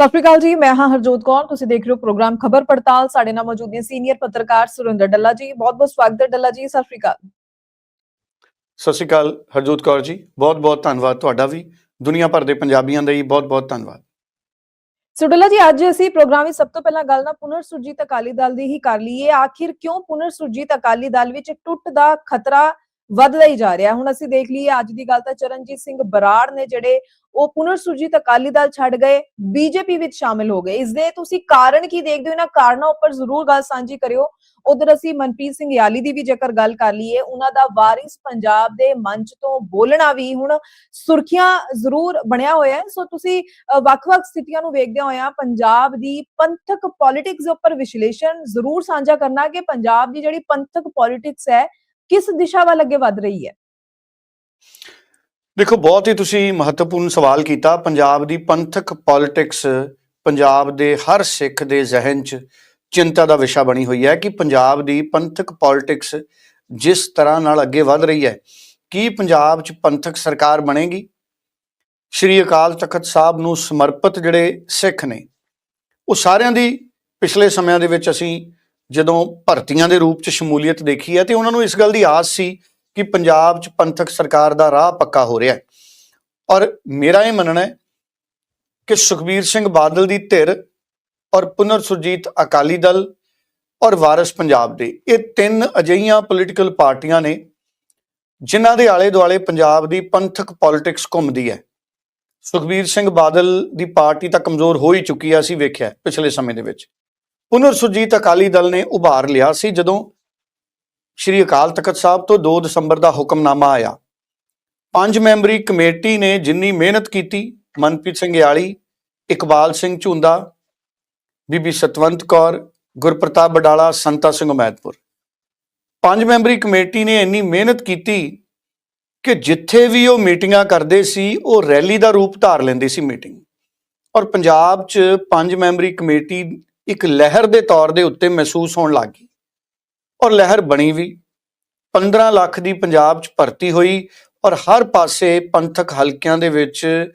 ਸਤਿ ਸ਼੍ਰੀ ਅਕਾਲ ਜੀ ਮੈਂ ਹਾਂ ਹਰਜੋਤ ਕੌਰ। ਤੁਸੀਂ ਦੇਖ ਰਹੇ ਹੋ ਪ੍ਰੋਗਰਾਮ ਖਬਰ ਪੜਤਾਲ। ਸਾਡੇ ਨਾਲ ਮੌਜੂਦ ਨੇ ਸੀਨੀਅਰ ਪੱਤਰਕਾਰ ਸੁਰਿੰਦਰ ਡੱਲਾ ਜੀ। ਬਹੁਤ ਬਹੁਤ ਸਵਾਗਤ ਹੈ ਡੱਲਾ ਜੀ ਸਤਿ ਸ਼੍ਰੀ ਅਕਾਲ। ਸਤਿ ਸ਼੍ਰੀ ਅਕਾਲ ਹਰਜੋਤ ਕੌਰ ਜੀ। ਬਹੁਤ-ਬਹੁਤ ਧੰਨਵਾਦ ਤੁਹਾਡਾ ਵੀ। ਦੁਨੀਆ ਭਰ ਦੇ ਪੰਜਾਬੀਆਂ ਦਾ ਹੀ ਬਹੁਤ-ਬਹੁਤ ਧੰਨਵਾਦ। ਸੋ ਡੱਲਾ ਜੀ ਅੱਜ ਅਸੀਂ ਪ੍ਰੋਗਰਾਮ ਵਿੱਚ ਸਭ ਤੋਂ ਪਹਿਲਾਂ ਗੱਲ ਨਾ ਪੁਨਰ ਸੁਰਜੀਤ ਅਕਾਲੀ ਦਲ ਦੀ ਹੀ ਕਰ ਲਈਏ। ਆਖਿਰ ਕਿਉਂ ਪੁਨਰ ਸੁਰਜੀਤ ਅਕਾਲੀ ਦਲ ਵਿੱਚ ਟੁੱਟ ਦਾ ਖਤਰਾ ਵੱਧਦਾ ਹੀ ਜਾ ਰਿਹਾ? ਹੁਣ ਅਸੀਂ ਦੇਖ ਲਈਏ ਅੱਜ ਦੀ ਗੱਲ ਤਾਂ ਚਰਨਜੀਤ ਸਿੰਘ ਬਰਾੜ ਨੇ ਜਿਹੜੇ ਉਹ ਪੁਨਰਸੁਰਜੀਤ ਅਕਾਲੀ ਦਲ ਛੱਡ ਗਏ, ਬੀਜੇਪੀ ਵਿੱਚ ਸ਼ਾਮਿਲ ਹੋ ਗਏ। ਇਸ ਦੇ ਤੁਸੀਂ ਕਾਰਨ ਕੀ ਦੇਖਦੇ ਹੋ? ਇਹਨਾਂ ਕਾਰਨਾਂ ਉੱਪਰ ਜ਼ਰੂਰ ਗੱਲ ਸਾਂਝੀ ਕਰਿਓ। ਉਧਰ ਅਸੀਂ ਮਨਪ੍ਰੀਤ ਸਿੰਘ ਯਾਲੀ ਦੀ ਵੀ ਜੇਕਰ ਗੱਲ ਕਰ ਲਈਏ, ਉਹਨਾਂ ਦਾ ਵਾਰਿਸ ਪੰਜਾਬ ਦੇ ਮੰਚ ਤੋਂ ਬੋਲਣਾ ਵੀ ਹੁਣ ਸੁਰਖੀਆਂ ਜ਼ਰੂਰ ਬਣਿਆ ਹੋਇਆ ਹੈ। ਸੋ ਤੁਸੀਂ ਵੱਖ-ਵੱਖ ਸਥਿਤੀਆਂ ਨੂੰ ਵੇਖਦੇ ਹੋਇਆ ਪੰਜਾਬ ਦੀ ਪੰਥਕ ਪੋਲਿਟਿਕਸ ਉੱਪਰ ਵਿਸ਼ਲੇਸ਼ਣ ਜ਼ਰੂਰ ਸਾਂਝਾ ਕਰਨਾ ਕਿ ਪੰਜਾਬ ਦੀ ਜਿਹੜੀ ਪੰਥਕ ਪੋਲਿਟਿਕਸ ਹੈ, ਕਿਸ ਦਿਸ਼ਾ ਵੱਲ ਅੱਗੇ ਵਧ ਰਹੀ ਹੈ। ਦੇਖੋ, ਬਹੁਤ ਹੀ ਤੁਸੀਂ ਮਹੱਤਵਪੂਰਨ ਸਵਾਲ ਕੀਤਾ। ਪੰਜਾਬ ਦੀ ਪੰਥਕ ਪੋਲਿਟਿਕਸ ਪੰਜਾਬ ਦੇ ਹਰ ਸਿੱਖ ਦੇ ਜ਼ਿਹਨ 'ਚ ਚਿੰਤਾ ਦਾ ਵਿਸ਼ਾ ਬਣੀ ਹੋਈ ਹੈ ਕਿ ਪੰਜਾਬ ਦੀ ਪੰਥਕ ਪੋਲਿਟਿਕਸ ਜਿਸ ਤਰ੍ਹਾਂ ਨਾਲ ਅੱਗੇ ਵਧ ਰਹੀ ਹੈ, ਕੀ ਪੰਜਾਬ 'ਚ ਪੰਥਕ ਸਰਕਾਰ ਬਣੇਗੀ? ਸ਼੍ਰੀ ਅਕਾਲ ਤਖਤ ਸਾਹਿਬ ਨੂੰ ਸਮਰਪਿਤ ਜਿਹੜੇ ਸਿੱਖ ਨੇ, ਉਹ ਸਾਰਿਆਂ ਦੀ ਪਿਛਲੇ ਸਮਿਆਂ ਦੇ ਵਿੱਚ ਅਸੀਂ ਜਦੋਂ ਭਰਤੀਆਂ ਦੇ ਰੂਪ 'ਚ ਸ਼ਮੂਲੀਅਤ ਦੇਖੀ ਹੈ ਤੇ ਉਹਨਾਂ ਨੂੰ ਇਸ ਗੱਲ ਦੀ ਆਸ ਸੀ ਕਿ ਪੰਜਾਬ 'ਚ ਪੰਥਕ ਸਰਕਾਰ ਦਾ ਰਾਹ ਪੱਕਾ ਹੋ ਰਿਹਾ ਹੈ। ਔਰ ਮੇਰਾ ਇਹ ਮੰਨਣਾ ਹੈ ਕਿ ਸੁਖਬੀਰ ਸਿੰਘ ਬਾਦਲ ਦੀ ਧਿਰ ਔਰ ਪੁਨਰ ਸੁਰਜੀਤ ਅਕਾਲੀ ਦਲ ਔਰ ਵਾਰਿਸ ਪੰਜਾਬ ਦੇ ਇਹ ਤਿੰਨ ਅਜਈਆਂ ਪੋਲੀਟੀਕਲ ਪਾਰਟੀਆਂ ਨੇ ਜਿਨ੍ਹਾਂ ਦੇ ਆਲੇ ਦੁਆਲੇ ਪੰਜਾਬ ਦੀ ਪੰਥਕ ਪੋਲਿਟਿਕਸ ਘੁੰਮਦੀ ਹੈ। ਸੁਖਬੀਰ ਸਿੰਘ ਬਾਦਲ ਦੀ ਪਾਰਟੀ ਤਾਂ ਕਮਜ਼ੋਰ ਹੋ ਹੀ ਚੁੱਕੀ ਹੈ, ਅਸੀਂ ਵੇਖਿਆ ਪਿਛਲੇ ਸਮੇਂ ਦੇ ਵਿੱਚ। ਪੁਨਰ ਸੁਰਜੀਤ ਅਕਾਲੀ ਦਲ ਨੇ ਉਭਾਰ ਲਿਆ ਸੀ ਜਦੋਂ ਸ਼੍ਰੀ ਅਕਾਲ ਤਖਤ ਸਾਹਿਬ ਤੋਂ 2 ਦਸੰਬਰ ਦਾ ਹੁਕਮਨਾਮਾ ਆਇਆ। ਪੰਜ ਮੈਂਬਰੀ ਕਮੇਟੀ ਨੇ ਜਿੰਨੀ ਮਿਹਨਤ ਕੀਤੀ, ਮਨਪ੍ਰੀਤ ਸਿੰਘ ਯਾਲੀ, ਇਕਬਾਲ ਸਿੰਘ ਝੁੰਦਾ, ਬੀਬੀ ਸਤਵੰਤ ਕੌਰ, ਗੁਰਪ੍ਰਤਾਪ ਬਡਾਲਾ, ਸੰਤਾ ਸਿੰਘ ਉਮੈਦਪੁਰ। ਪੰਜ ਮੈਂਬਰੀ ਕਮੇਟੀ ਨੇ ਇੰਨੀ ਮਿਹਨਤ ਕੀਤੀ ਕਿ ਜਿੱਥੇ ਵੀ ਉਹ ਮੀਟਿੰਗਾਂ ਕਰਦੇ ਸੀ, ਉਹ ਰੈਲੀ ਦਾ ਰੂਪ ਧਾਰ ਲੈਂਦੀ ਸੀ ਮੀਟਿੰਗ। ਔਰ ਪੰਜਾਬ 'ਚ ਪੰਜ ਮੈਂਬਰੀ ਕਮੇਟੀ ਇੱਕ ਲਹਿਰ ਦੇ ਤੌਰ ਦੇ ਉੱਤੇ ਮਹਿਸੂਸ ਹੋਣ ਲੱਗ ਗਈ। ਔਰ ਲਹਿਰ ਬਣੀ ਵੀ। 15 ਲੱਖ ਦੀ ਪੰਜਾਬ 'ਚ ਭਰਤੀ ਹੋਈ ਔਰ ਹਰ ਪਾਸੇ ਪੰਥਕ ਹਲਕਿਆਂ ਦੇ ਵਿੱਚ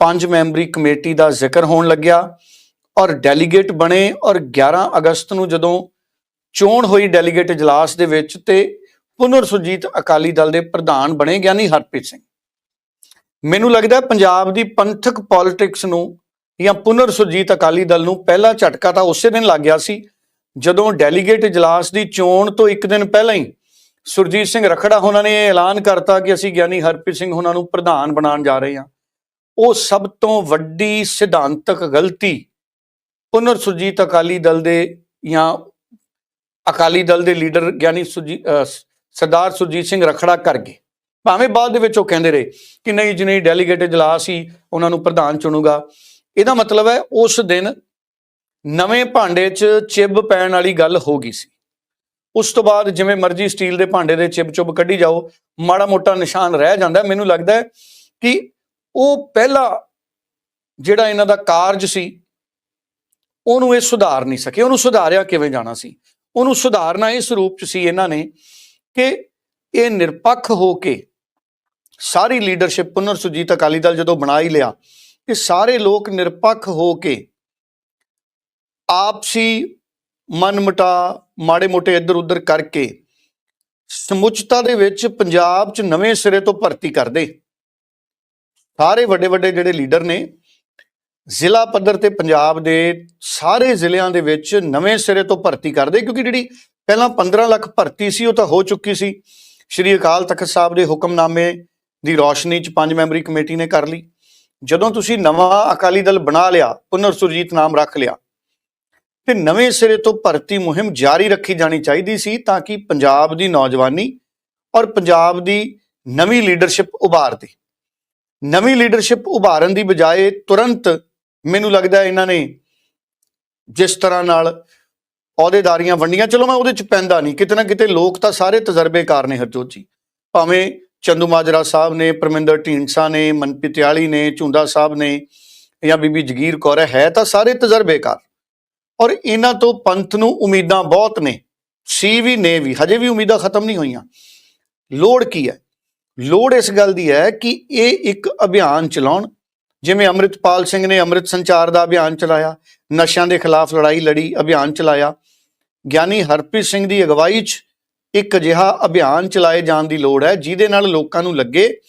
ਪੰਜ ਮੈਂਬਰੀ ਕਮੇਟੀ ਦਾ ਜ਼ਿਕਰ ਹੋਣ ਲੱਗਿਆ ਔਰ ਡੈਲੀਗੇਟ ਬਣੇ ਔਰ 11 ਅਗਸਤ ਨੂੰ ਜਦੋਂ ਚੋਣ ਹੋਈ ਡੈਲੀਗੇਟ ਇਜਲਾਸ ਦੇ ਵਿੱਚ ਤੇ ਪੁਨਰ ਸੁਰਜੀਤ ਅਕਾਲੀ ਦਲ ਦੇ ਪ੍ਰਧਾਨ ਬਣੇ ਗਿਆਨੀ ਹਰਪ੍ਰੀਤ ਸਿੰਘ। ਮੈਨੂੰ ਲੱਗਦਾ ਪੰਜਾਬ ਦੀ ਪੰਥਕ ਪੋਲਿਟਿਕਸ ਨੂੰ ਜਾਂ ਪੁਨਰ ਸੁਰਜੀਤ ਅਕਾਲੀ ਦਲ ਨੂੰ ਪਹਿਲਾ ਝਟਕਾ ਤਾਂ ਉਸੇ ਦਿਨ ਲੱਗ ਗਿਆ ਸੀ ਜਦੋਂ ਡੈਲੀਗੇਟ ਇਜਲਾਸ ਦੀ ਚੋਣ ਤੋਂ ਇੱਕ ਦਿਨ ਪਹਿਲਾਂ ਹੀ ਸੁਰਜੀਤ ਸਿੰਘ ਰਖੜਾ ਉਹਨਾਂ ਨੇ ਇਹ ਐਲਾਨ ਕਰਤਾ ਕਿ ਅਸੀਂ ਗਿਆਨੀ ਹਰਪ੍ਰੀਤ ਸਿੰਘ ਉਹਨਾਂ ਨੂੰ ਪ੍ਰਧਾਨ ਬਣਾਉਣ ਜਾ ਰਹੇ ਹਾਂ। ਉਹ ਸਭ ਤੋਂ ਵੱਡੀ ਸਿਧਾਂਤਕ ਗਲਤੀ ਪੁਨਰ ਸੁਰਜੀਤ ਅਕਾਲੀ ਦਲ ਦੇ ਜਾਂ ਅਕਾਲੀ ਦਲ ਦੇ ਲੀਡਰ ਗਿਆਨੀ ਸੁਰਜੀ ਸਰਦਾਰ ਸੁਰਜੀਤ ਸਿੰਘ ਰਖੜਾ ਕਰ ਗਏ। ਭਾਵੇਂ ਬਾਅਦ ਦੇ ਵਿੱਚ ਉਹ ਕਹਿੰਦੇ ਰਹੇ ਕਿ ਨਹੀਂ ਜੀ, ਨਹੀਂ, ਡੈਲੀਗੇਟ ਇਜਲਾਸ ਹੀ ਉਹਨਾਂ ਨੂੰ ਪ੍ਰਧਾਨ ਚੁਣੂਗਾ। ਇਹਦਾ ਮਤਲਬ ਹੈ ਉਸ ਦਿਨ ਨਵੇਂ ਭਾਂਡੇ 'ਚ ਚਿੱਬ ਪੈਣ ਵਾਲੀ ਗੱਲ ਹੋ ਗਈ ਸੀ। ਉਸ ਤੋਂ ਬਾਅਦ ਜਿਵੇਂ ਮਰਜ਼ੀ ਸਟੀਲ ਦੇ ਭਾਂਡੇ ਦੇ ਚਿੱਬ ਚੁੱਬ ਕੱਢੀ ਜਾਓ, ਮਾੜਾ ਮੋਟਾ ਨਿਸ਼ਾਨ ਰਹਿ ਜਾਂਦਾ। ਮੈਨੂੰ ਲੱਗਦਾ ਕਿ ਉਹ ਪਹਿਲਾ ਜਿਹੜਾ ਇਹਨਾਂ ਦਾ ਕਾਰਜ ਸੀ, ਉਹਨੂੰ ਇਹ ਸੁਧਾਰ ਨਹੀਂ ਸਕੇ ਉਹਨੂੰ ਸੁਧਾਰਿਆ ਕਿਵੇਂ ਜਾਣਾ ਸੀ? ਉਹਨੂੰ ਸੁਧਾਰਨਾ ਇਸ ਰੂਪ 'ਚ ਸੀ ਇਹਨਾਂ ਨੇ ਕਿ ਇਹ ਨਿਰਪੱਖ ਹੋ ਕੇ ਸਾਰੀ ਲੀਡਰਸ਼ਿਪ ਪੁਨਰ ਸੁਰਜੀਤ ਅਕਾਲੀ ਦਲ ਜਦੋਂ ਬਣਾ ਹੀ ਲਿਆ ਕਿ ਸਾਰੇ ਲੋਕ ਨਿਰਪੱਖ ਹੋ ਕੇ ਆਪਸੀ ਮਨਮਟਾ ਮਾੜੇ ਮੋਟੇ ਇੱਧਰ ਉੱਧਰ ਕਰਕੇ ਸਮੁੱਚਤਾ ਦੇ ਵਿੱਚ ਪੰਜਾਬ 'ਚ ਨਵੇਂ ਸਿਰੇ ਤੋਂ ਭਰਤੀ ਕਰਦੇ। ਸਾਰੇ ਵੱਡੇ ਵੱਡੇ ਜਿਹੜੇ ਲੀਡਰ ਨੇ, ਜ਼ਿਲ੍ਹਾ ਪੱਧਰ ਤੇ ਪੰਜਾਬ ਦੇ ਸਾਰੇ ਜ਼ਿਲ੍ਹਿਆਂ ਦੇ ਵਿੱਚ ਨਵੇਂ ਸਿਰੇ ਤੋਂ ਭਰਤੀ ਕਰਦੇ ਕਿਉਂਕਿ ਜਿਹੜੀ ਪਹਿਲਾਂ 15 ਲੱਖ ਭਰਤੀ ਸੀ ਉਹ ਤਾਂ ਹੋ ਚੁੱਕੀ ਸੀ। ਸ਼੍ਰੀ ਅਕਾਲ ਤਖਤ ਸਾਹਿਬ ਦੇ ਹੁਕਮਨਾਮੇ ਦੀ ਰੌਸ਼ਨੀ 'ਚ ਪੰਜ ਮੈਂਬਰੀ ਕਮੇਟੀ ਨੇ ਕਰ ਲਈ। ਜਦੋਂ ਤੁਸੀਂ ਨਵਾਂ ਅਕਾਲੀ ਦਲ ਬਣਾ ਲਿਆ, ਪੁਨਰ ਸੁਰਜੀਤ ਨਾਮ ਰੱਖ ਲਿਆ ਤੇ ਨਵੇਂ ਸਿਰੇ ਤੋਂ ਭਰਤੀ ਮੁਹਿੰਮ ਜਾਰੀ ਰੱਖੀ ਜਾਣੀ ਚਾਹੀਦੀ ਸੀ ਤਾਂ ਕਿ ਪੰਜਾਬ ਦੀ ਨੌਜਵਾਨੀ ਔਰ ਪੰਜਾਬ ਦੀ ਨਵੀਂ ਲੀਡਰਸ਼ਿਪ ਉਭਾਰਦੇ ਨਵੀਂ ਲੀਡਰਸ਼ਿਪ ਉਭਾਰਨ ਦੀ ਬਜਾਏ ਤੁਰੰਤ ਮੈਨੂੰ ਲੱਗਦਾ ਇਹਨਾਂ ਨੇ ਜਿਸ ਤਰ੍ਹਾਂ ਨਾਲ ਅਹੁਦੇਦਾਰੀਆਂ ਵੰਡੀਆਂ। ਚਲੋ ਮੈਂ ਉਹਦੇ ਚ ਪੈਂਦਾ ਨਹੀਂ। ਕਿਤੇ ਨਾ ਕਿਤੇ ਲੋਕ ਤਾਂ ਸਾਰੇ ਤਜਰਬੇਕਾਰ ਨੇ ਹਰਜੋਤ ਜੀ। ਭਾਵੇਂ ਚੰਦੂ ਮਾਜਰਾ ਸਾਹਿਬ ਨੇ, ਪਰਮਿੰਦਰ ਢੀਂਡਸਾ ਨੇ, ਮਨਪ੍ਰੀਤ ਯਾਲੀ ਨੇ, ਝੁੰਦਾ ਸਾਹਿਬ ਨੇ ਜਾਂ ਬੀਬੀ ਜਗੀਰ ਕੌਰ ਹੈ, ਤਾਂ ਸਾਰੇ ਤਜਰਬੇਕਾਰ। ਔਰ ਇਹਨਾਂ ਤੋਂ ਪੰਥ ਨੂੰ ਉਮੀਦਾਂ ਬਹੁਤ ਨੇ, ਸੀ ਵੀ ਨੇ ਵੀ, ਹਜੇ ਵੀ ਉਮੀਦਾਂ ਖਤਮ ਨਹੀਂ ਹੋਈਆਂ। ਲੋੜ ਕੀ ਹੈ? ਲੋੜ ਇਸ ਗੱਲ ਦੀ ਹੈ ਕਿ ਇਹ ਇੱਕ ਅਭਿਆਨ ਚਲਾਉਣ। ਜਿਵੇਂ ਅੰਮ੍ਰਿਤਪਾਲ ਸਿੰਘ ਨੇ ਅੰਮ੍ਰਿਤ ਸੰਚਾਰ ਦਾ ਅਭਿਆਨ ਚਲਾਇਆ, ਨਸ਼ਿਆਂ ਦੇ ਖਿਲਾਫ ਲੜਾਈ ਲੜੀ, ਅਭਿਆਨ ਚਲਾਇਆ। ਗਿਆਨੀ ਹਰਪ੍ਰੀਤ ਸਿੰਘ ਦੀ ਅਗਵਾਈ 'ਚ ਇੱਕ ਅਜਿਹਾ ਅਭਿਆਨ ਚਲਾਏ ਜਾਣ ਦੀ ਲੋੜ ਹੈ, ਜਿਹਦੇ ਨਾਲ ਲੋਕਾਂ ਨੂੰ ਲੱਗੇ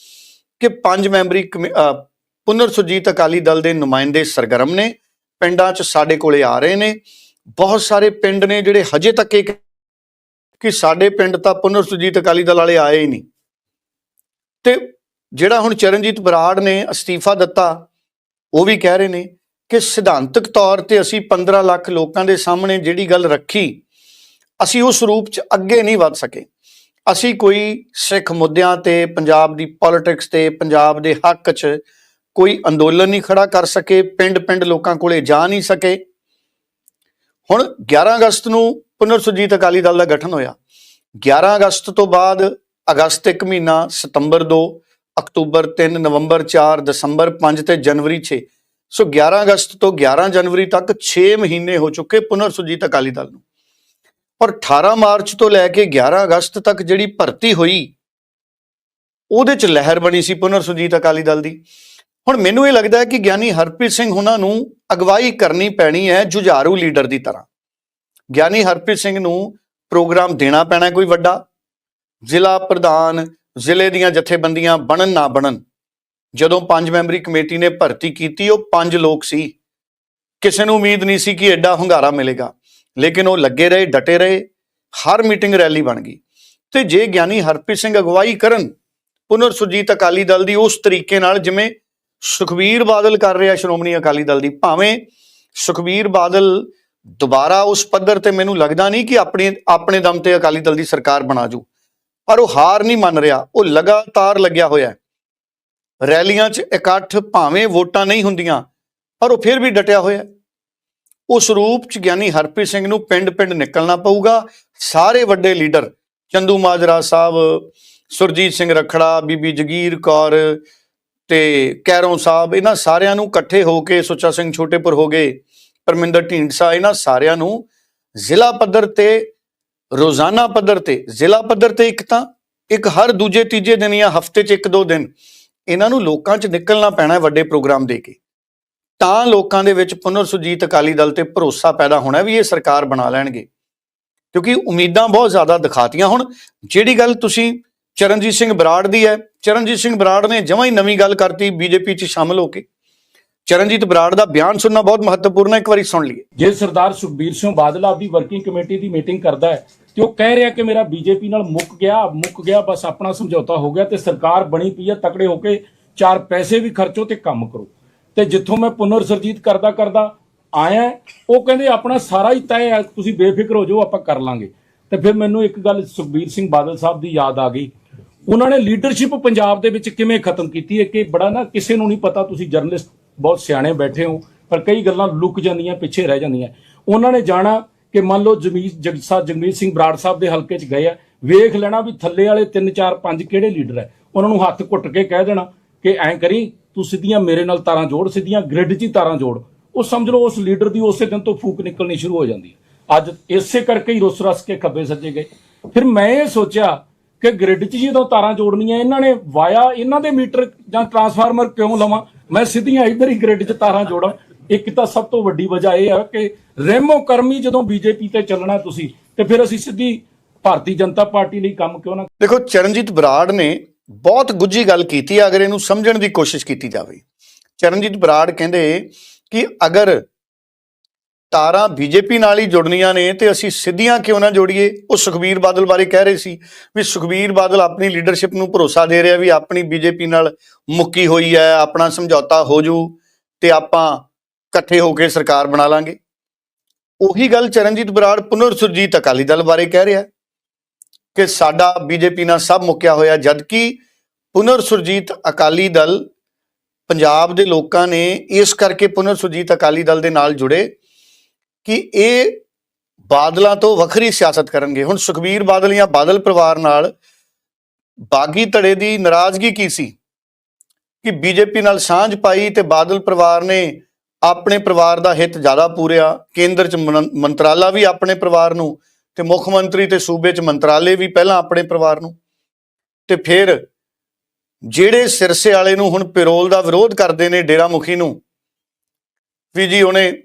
ਕਿ ਪੰਜ ਮੈਂਬਰੀ ਕਮੇ- ਅਹ ਪੁਨਰ ਸੁਰਜੀਤ ਅਕਾਲੀ ਦਲ ਦੇ ਨੁਮਾਇੰਦੇ ਸਰਗਰਮ ਨੇ। ਪਿੰਡਾਂ 'ਚ ਸਾਡੇ ਕੋਲੇ ਆ ਰਹੇ ਨੇ। ਬਹੁਤ ਸਾਰੇ ਪਿੰਡ ਨੇ ਜਿਹੜੇ ਹਜੇ ਤੱਕ ਇਹ ਕਿ ਸਾਡੇ ਪਿੰਡ ਤਾਂ ਪੁਨਰ ਸੁਰਜੀਤ ਅਕਾਲੀ ਦਲ ਵਾਲੇ ਆਏ ਹੀ ਨਹੀਂ। ਤੇ ਜਿਹੜਾ ਹੁਣ ਚਰਨਜੀਤ ਬਰਾੜ ਨੇ ਅਸਤੀਫਾ ਦਿੱਤਾ, ਉਹ ਵੀ ਕਹਿ ਰਹੇ ਨੇ ਕਿ ਸਿਧਾਂਤਕ ਤੌਰ ਤੇ ਅਸੀਂ 15 ਲੱਖ ਲੋਕਾਂ ਦੇ ਸਾਹਮਣੇ ਜਿਹੜੀ ਗੱਲ ਰੱਖੀ, ਅਸੀਂ ਉਸ ਰੂਪ 'ਚ ਅੱਗੇ ਨਹੀਂ ਵੱਧ ਸਕੇ। ਅਸੀਂ ਕੋਈ ਸਿੱਖ ਮੁੱਦਿਆਂ ਤੇ, ਪੰਜਾਬ ਦੀ ਪੋਲਿਟਿਕਸ ਤੇ, ਪੰਜਾਬ ਦੇ ਹੱਕ 'ਚ ਕੋਈ ਅੰਦੋਲਨ ਨਹੀਂ ਖੜਾ ਕਰ ਸਕੇ, ਪਿੰਡ-ਪਿੰਡ ਲੋਕਾਂ ਕੋਲੇ ਜਾ ਨਹੀਂ ਸਕੇ। ਹੁਣ 11 ਅਗਸਤ ਨੂੰ ਪੁਨਰ ਸੁਰਜੀਤ ਅਕਾਲੀ ਦਲ ਦਾ ਗਠਨ ਹੋਇਆ। 11 ਅਗਸਤ ਤੋਂ ਬਾਅਦ ਅਗਸਤ ਇੱਕ ਮਹੀਨਾ, ਸਤੰਬਰ 2 ਅਕਤੂਬਰ 3 ਨਵੰਬਰ 4 ਦਸੰਬਰ 5 ਤੇ ਜਨਵਰੀ 6 ਸੋ 11 ਅਗਸਤ ਤੋਂ 11 ਜਨਵਰੀ ਤੱਕ 6 ਮਹੀਨੇ ਹੋ ਚੁੱਕੇ ਪੁਨਰ ਸੁਰਜੀਤ ਅਕਾਲੀ ਦਲ ਨੂੰ। ਔਰ 18 ਮਾਰਚ ਤੋਂ ਲੈ ਕੇ 11 ਅਗਸਤ ਤੱਕ ਜਿਹੜੀ ਭਰਤੀ ਹੋਈ, ਉਹਦੇ ਚ ਲਹਿਰ ਬਣੀ ਸੀ ਪੁਨਰ ਸੁਰਜੀਤ ਅਕਾਲੀ ਦਲ ਦੀ। ਹੁਣ ਮੈਨੂੰ ਇਹ ਲੱਗਦਾ ਹੈ ਕਿ ਗਿਆਨੀ ਹਰਪ੍ਰੀਤ ਸਿੰਘ ਉਹਨਾਂ ਨੂੰ ਅਗਵਾਈ ਕਰਨੀ ਪੈਣੀ ਹੈ ਜੁਝਾਰੂ ਲੀਡਰ ਦੀ ਤਰ੍ਹਾਂ। ਗਿਆਨੀ ਹਰਪ੍ਰੀਤ ਸਿੰਘ ਨੂੰ ਪ੍ਰੋਗਰਾਮ ਦੇਣਾ ਪੈਣਾ ਕੋਈ ਵੱਡਾ। ਜ਼ਿਲ੍ਹਾ ਪ੍ਰਧਾਨ, ਜ਼ਿਲ੍ਹੇ ਦੀਆਂ ਜਥੇਬੰਦੀਆਂ ਬਣਨ ਨਾ ਬਣਨ। ਜਦੋਂ ਪੰਜ ਮੈਂਬਰੀ ਕਮੇਟੀ ਨੇ ਭਰਤੀ ਕੀਤੀ, ਉਹ ਪੰਜ ਲੋਕ ਸੀ। ਕਿਸੇ ਨੂੰ ਉਮੀਦ ਨਹੀਂ ਸੀ ਕਿ ਐਡਾ ਹੁੰਗਾਰਾ ਮਿਲੇਗਾ। ਲੇਕਿਨ ਉਹ ਲੱਗੇ ਰਹੇ, ਡਟੇ ਰਹੇ। ਹਰ ਮੀਟਿੰਗ ਰੈਲੀ ਬਣ ਗਈ। ਤੇ ਜੇ ਗਿਆਨੀ ਹਰਪ੍ਰੀਤ ਸਿੰਘ ਅਗਵਾਈ ਕਰਨ, ਪੁਨਰ ਸੁਰਜੀਤ ਅਕਾਲੀ ਦਲ ਦੀ ਉਸ ਤਰੀਕੇ ਨਾਲ ਜਿਵੇਂ ਸੁਖਬੀਰ ਬਾਦਲ ਕਰ ਰਿਹਾ ਸ਼੍ਰੋਮਣੀ ਅਕਾਲੀ ਦਲ ਦੀ, ਭਾਵੇਂ ਸੁਖਬੀਰ ਬਾਦਲ ਦੁਬਾਰਾ ਉਸ ਪੱਧਰ ਤੇ ਮੈਨੂੰ ਲੱਗਦਾ ਨਹੀਂ ਕਿ ਆਪਣੇ ਆਪਣੇ ਦਮ ਤੇ ਅਕਾਲੀ ਦਲ ਦੀ ਸਰਕਾਰ ਬਣਾ ਜੂ, ਪਰ ਉਹ ਹਾਰ ਨਹੀਂ ਮੰਨ ਰਿਹਾ, ਉਹ ਲਗਾਤਾਰ ਲੱਗਿਆ ਹੋਇਆ ਹੈ। ਰੈਲੀਆਂ 'ਚ ਇਕੱਠ ਭਾਵੇਂ ਵੋਟਾਂ ਨਹੀਂ ਹੁੰਦੀਆਂ, ਪਰ ਉਹ ਫਿਰ ਵੀ ਡਟਿਆ ਹੋਇਆ ਉਸ ਰੂਪ 'ਚ ਗਿਆਨੀ ਹਰਪ੍ਰੀਤ ਸਿੰਘ ਨੂੰ ਪਿੰਡ-ਪਿੰਡ ਨਿਕਲਣਾ ਪਊਗਾ, ਸਾਰੇ ਵੱਡੇ ਲੀਡਰ ਚੰਦੂ ਮਾਜਰਾ ਸਾਹਿਬ, ਸੁਰਜੀਤ ਸਿੰਘ ਰਖੜਾ, ਬੀਬੀ ਜਗੀਰ ਕੌਰ ਤੇ ਕੈਰੋਂ ਸਾਹਿਬ, ਇਹਨਾਂ ਸਾਰਿਆਂ ਨੂੰ ਇਕੱਠੇ ਹੋ ਕੇ ਸੁੱਚਾ ਸਿੰਘ ਛੋਟੇਪੁਰ ਹੋ ਗਏ, ਪਰਮਿੰਦਰ ਢੀਂਡਸਾ ਇਹਨਾਂ ਸਾਰਿਆਂ ਨੂੰ ਜ਼ਿਲ੍ਹਾ ਪੱਧਰ ਤੇ, ਰੋਜ਼ਾਨਾ ਪੱਧਰ ਤੇ, ਜ਼ਿਲ੍ਹਾ ਪੱਧਰ ਤੇ ਇੱਕ ਤਾਂ ਇੱਕ ਹਰ ਦੂਜੇ ਤੀਜੇ ਦਿਨ ਜਾਂ ਹਫ਼ਤੇ 'ਚ ਇੱਕ ਦੋ ਦਿਨ ਇਹਨਾਂ ਨੂੰ ਲੋਕਾਂ 'ਚ ਨਿਕਲਣਾ ਪੈਣਾ ਵੱਡੇ ਪ੍ਰੋਗਰਾਮ ਦੇ ਕੇ। ਤਾਂ ਲੋਕਾਂ ਦੇ ਵਿੱਚ ਪੁਨਰ ਸੁਰਜੀਤ ਅਕਾਲੀ ਦਲ ਤੇ ਭਰੋਸਾ ਪੈਦਾ ਹੋਣਾ ਵੀ ਇਹ ਸਰਕਾਰ ਬਣਾ ਲੈਣਗੇ। ਕਿਉਂਕਿ ਉਮੀਦਾਂ ਬਹੁਤ ਜ਼ਿਆਦਾ ਦਿਖਾਤੀਆਂ ਹੁਣ। ਜਿਹੜੀ ਗੱਲ ਤੁਸੀਂ ਚਰਨਜੀਤ ਸਿੰਘ ਬਰਾੜ ਦੀ ਹੈ। ਚਰਨਜੀਤ ਸਿੰਘ ਬਰਾੜ ਨੇ ਜਮਾਂ ਹੀ ਨਵੀਂ ਗੱਲ ਕਰਤੀ ਬੀਜੇਪੀ 'ਚ ਸ਼ਾਮਲ ਹੋ ਕੇ। ਚਰਨਜੀਤ ਬਰਾੜ ਦਾ ਬਿਆਨ ਸੁਣਨਾ ਬਹੁਤ ਮਹੱਤਵਪੂਰਨ ਹੈ। ਇੱਕ ਵਾਰੀ ਸੁਣ ਲਈਏ। ਜੇ ਸਰਦਾਰ ਸੁਖਬੀਰ ਸਿੰਘ ਬਾਦਲ ਆਪਦੀ ਵਰਕਿੰਗ ਕਮੇਟੀ ਦੀ ਮੀਟਿੰਗ ਕਰਦਾ ਹੈ ਤੇ ਉਹ ਕਹਿ ਰਿਹਾ ਕਿ ਮੇਰਾ ਬੀਜੇਪੀ ਨਾਲ ਮੁੱਕ ਗਿਆ ਮੁੱਕ ਗਿਆ, ਬਸ ਆਪਣਾ ਸਮਝੌਤਾ ਹੋ ਗਿਆ ਤੇ ਸਰਕਾਰ ਬਣੀ ਪਈ ਹੈ, ਤਕੜੇ ਹੋ ਕੇ ਚਾਰ ਪੈਸੇ ਵੀ ਖਰਚੋ ਤੇ ਕੰਮ ਕਰੋ। ਤੇ ਜਿੱਥੋਂ ਮੈਂ ਪੁਨਰ ਸਰਜੀਤ ਕਰਦਾ ਕਰਦਾ ਆਇਆ, ਉਹ ਕਹਿੰਦੇ ਆਪਣਾ ਸਾਰਾ ਹੀ ਤੈਅ ਹੈ, ਤੁਸੀਂ ਬੇਫਿਕਰ ਹੋ ਜਾਓ, ਆਪਾਂ ਕਰ ਲਾਂਗੇ। ਤੇ ਫਿਰ ਮੈਨੂੰ ਇੱਕ ਗੱਲ ਸੁਖਬੀਰ ਸਿੰਘ ਬਾਦਲ ਸਾਹਿਬ ਦੀ ਯਾਦ ਆ ਗਈ। ਉਹਨਾਂ ਨੇ ਲੀਡਰਸ਼ਿਪ ਪੰਜਾਬ ਦੇ ਵਿੱਚ ਕਿਵੇਂ ਖਤਮ ਕੀਤੀ ਹੈ ਕਿ ਬੜਾ ਨਾ ਕਿਸੇ ਨੂੰ ਨਹੀਂ ਪਤਾ ਤੁਸੀਂ ਜਰਨਲਿਸਟ ਬਹੁਤ ਸਿਆਣੇ ਬੈਠੇ ਹੋ, ਪਰ ਕਈ ਗੱਲਾਂ ਲੁਕ ਜਾਂਦੀਆਂ, ਪਿੱਛੇ ਰਹਿ ਜਾਂਦੀਆਂ। ਉਹਨਾਂ ਨੇ ਜਾਣਾ ਕਿ ਮੰਨ ਲਓ ਜਮੀਤ ਜਗਸਾ ਜਗਮੀਤ ਸਿੰਘ ਬਰਾੜ ਸਾਹਿਬ ਦੇ ਹਲਕੇ 'ਚ ਗਏ ਆ, ਵੇਖ ਲੈਣਾ ਵੀ ਥੱਲੇ ਵਾਲੇ 3 4 5 ਕਿਹੜੇ ਲੀਡਰ ਹੈ ਉਹਨਾਂ ਨੂੰ ਹੱਥ ਘੁੱਟ ਕੇ ਕਹਿ ਦੇਣਾ ਕਿ ਐਂ ਕਰੀ, ਤੂੰ ਸਿੱਧੀਆਂ ਮੇਰੇ ਨਾਲ ਤਾਰਾਂ ਜੋੜ, ਸਿੱਧੀਆਂ ਗ੍ਰਿਡ 'ਚ ਹੀ ਤਾਰਾਂ ਜੋੜ। ਉਹ ਸਮਝ ਲਓ ਉਸ ਲੀਡਰ ਦੀ ਉਸੇ ਦਿਨ ਤੋਂ ਫੂਕ ਨਿਕਲਣੀ ਸ਼ੁਰੂ ਹੋ ਜਾਂਦੀ ਹੈ। ਅੱਜ ਇਸੇ ਕਰਕੇ ਹੀ ਰੁੱਸ ਰਸ ਕੇ ਖੱਬੇ ਸੱਜੇ ਗਏ। ਫਿਰ ਮੈਂ ਇਹ ਸੋਚਿਆ ਕਿ ਗ੍ਰਿਡ 'ਚ ਜਦੋਂ ਤਾਰਾਂ ਜੋੜਨੀਆਂ, ਇਹਨਾਂ ਨੇ ਵਾਇਆ, ਇਹਨਾਂ ਦੇ ਮੀਟਰ ਜਾਂ ਟਰਾਂਸਫਾਰਮਰ ਕਿਉਂ ਲਵਾਂ? ਮੈਂ ਸਿੱਧੀਆਂ ਇੱਧਰ ਹੀ ਗ੍ਰਿਡ 'ਚ ਤਾਰਾਂ ਜੋੜਾਂ। ਇੱਕ ਤਾਂ ਸਭ ਤੋਂ ਵੱਡੀ ਵਜ੍ਹਾ ਇਹ ਹੈ ਕਿ ਰਹਿਮੋ ਕਰਮੀ ਜਦੋਂ ਬੀਜੇਪੀ ਤੇ ਚੱਲਣਾ ਤੁਸੀਂ, ਤੇ ਫਿਰ ਅਸੀਂ ਸਿੱਧੀ ਭਾਰਤੀ ਜਨਤਾ ਪਾਰਟੀ ਲਈ ਕੰਮ ਕਿਉਂ ਨਾ ਦੇਖੋ, ਚਰਨਜੀਤ ਬਰਾੜ ਨੇ ਬਹੁਤ ਗੁੱਝੀ ਗੱਲ ਕੀਤੀ ਹੈ ਅਗਰ ਇਹਨੂੰ ਸਮਝਣ ਦੀ ਕੋਸ਼ਿਸ਼ ਕੀਤੀ ਜਾਵੇ। ਚਰਨਜੀਤ ਬਰਾੜ ਕਹਿੰਦੇ ਕਿ ਅਗਰ ਤਾਰਾਂ ਬੀਜੇਪੀ ਨਾਲ ਹੀ ਜੁੜਨੀਆਂ ਨੇ ਤੇ ਅਸੀਂ ਸਿੱਧੀਆਂ ਕਿਉਂ ਨਾ ਜੋੜੀਏ? ਉਹ ਸੁਖਬੀਰ ਬਾਦਲ ਬਾਰੇ ਕਹਿ ਰਹੇ ਸੀ ਵੀ ਸੁਖਬੀਰ ਬਾਦਲ ਆਪਣੀ ਲੀਡਰਸ਼ਿਪ ਨੂੰ ਭਰੋਸਾ ਦੇ ਰਿਹਾ ਵੀ ਆਪਣੀ ਬੀਜੇਪੀ ਨਾਲ ਮੁੱਕੀ ਹੋਈ ਹੈ, ਆਪਣਾ ਸਮਝੌਤਾ ਹੋ ਜੂ ਤੇ ਆਪਾਂ ਇਕੱਠੇ ਹੋ ਕੇ ਸਰਕਾਰ ਬਣਾ ਲਾਂਗੇ। ਉਹੀ ਗੱਲ ਚਰਨਜੀਤ ਬਰਾੜ ਪੁਨਰ ਸੁਰਜੀਤ ਅਕਾਲੀ ਦਲ ਬਾਰੇ ਕਹਿ ਰਿਹਾ ਕਿ ਸਾਡਾ ਬੀਜੇਪੀ ਨਾਲ ਸਭ ਮੁੱਕਿਆ ਹੋਇਆ, ਜਦਕਿ ਪੁਨਰ ਸੁਰਜੀਤ ਅਕਾਲੀ ਦਲ ਪੰਜਾਬ ਦੇ ਲੋਕਾਂ ਨੇ ਇਸ ਕਰਕੇ ਪੁਨਰ ਸੁਰਜੀਤ ਅਕਾਲੀ ਦਲ ਦੇ ਨਾਲ ਜੁੜੇ ਕਿ ਇਹ ਬਾਦਲਾਂ ਤੋਂ ਵੱਖਰੀ ਸਿਆਸਤ ਕਰਨਗੇ। ਹੁਣ ਸੁਖਬੀਰ ਬਾਦਲ ਜਾਂ ਬਾਦਲ ਪਰਿਵਾਰ ਨਾਲ ਬਾਗੀ ਧੜੇ ਦੀ ਨਾਰਾਜ਼ਗੀ ਕੀ ਸੀ? ਕਿ ਬੀਜੇਪੀ ਨਾਲ ਸਾਂਝ ਪਾਈ ਤੇ ਬਾਦਲ ਪਰਿਵਾਰ ਨੇ ਆਪਣੇ ਪਰਿਵਾਰ ਦਾ ਹਿੱਤ ਜ਼ਿਆਦਾ ਪੂਰਿਆ। ਕੇਂਦਰ ਚ ਮਨ- ਮੰਤਰਾਲਾ ਵੀ ਆਪਣੇ ਪਰਿਵਾਰ ਨੂੰ ਤੇ ਮੁੱਖ ਮੰਤਰੀ ਤੇ ਸੂਬੇ ਚ ਮੰਤਰਾਲੇ ਵੀ ਪਹਿਲਾਂ ਆਪਣੇ ਪਰਿਵਾਰ ਨੂੰ। ਤੇ ਫਿਰ ਜਿਹੜੇ ਸਿਰਸੇ ਵਾਲੇ ਨੂੰ ਹੁਣ ਪੈਰੋਲ ਦਾ ਵਿਰੋਧ ਕਰਦੇ ਨੇ ਡੇਰਾ ਮੁਖੀ ਨੂੰ, ਵੀ ਜੀ ਉਹਨੇ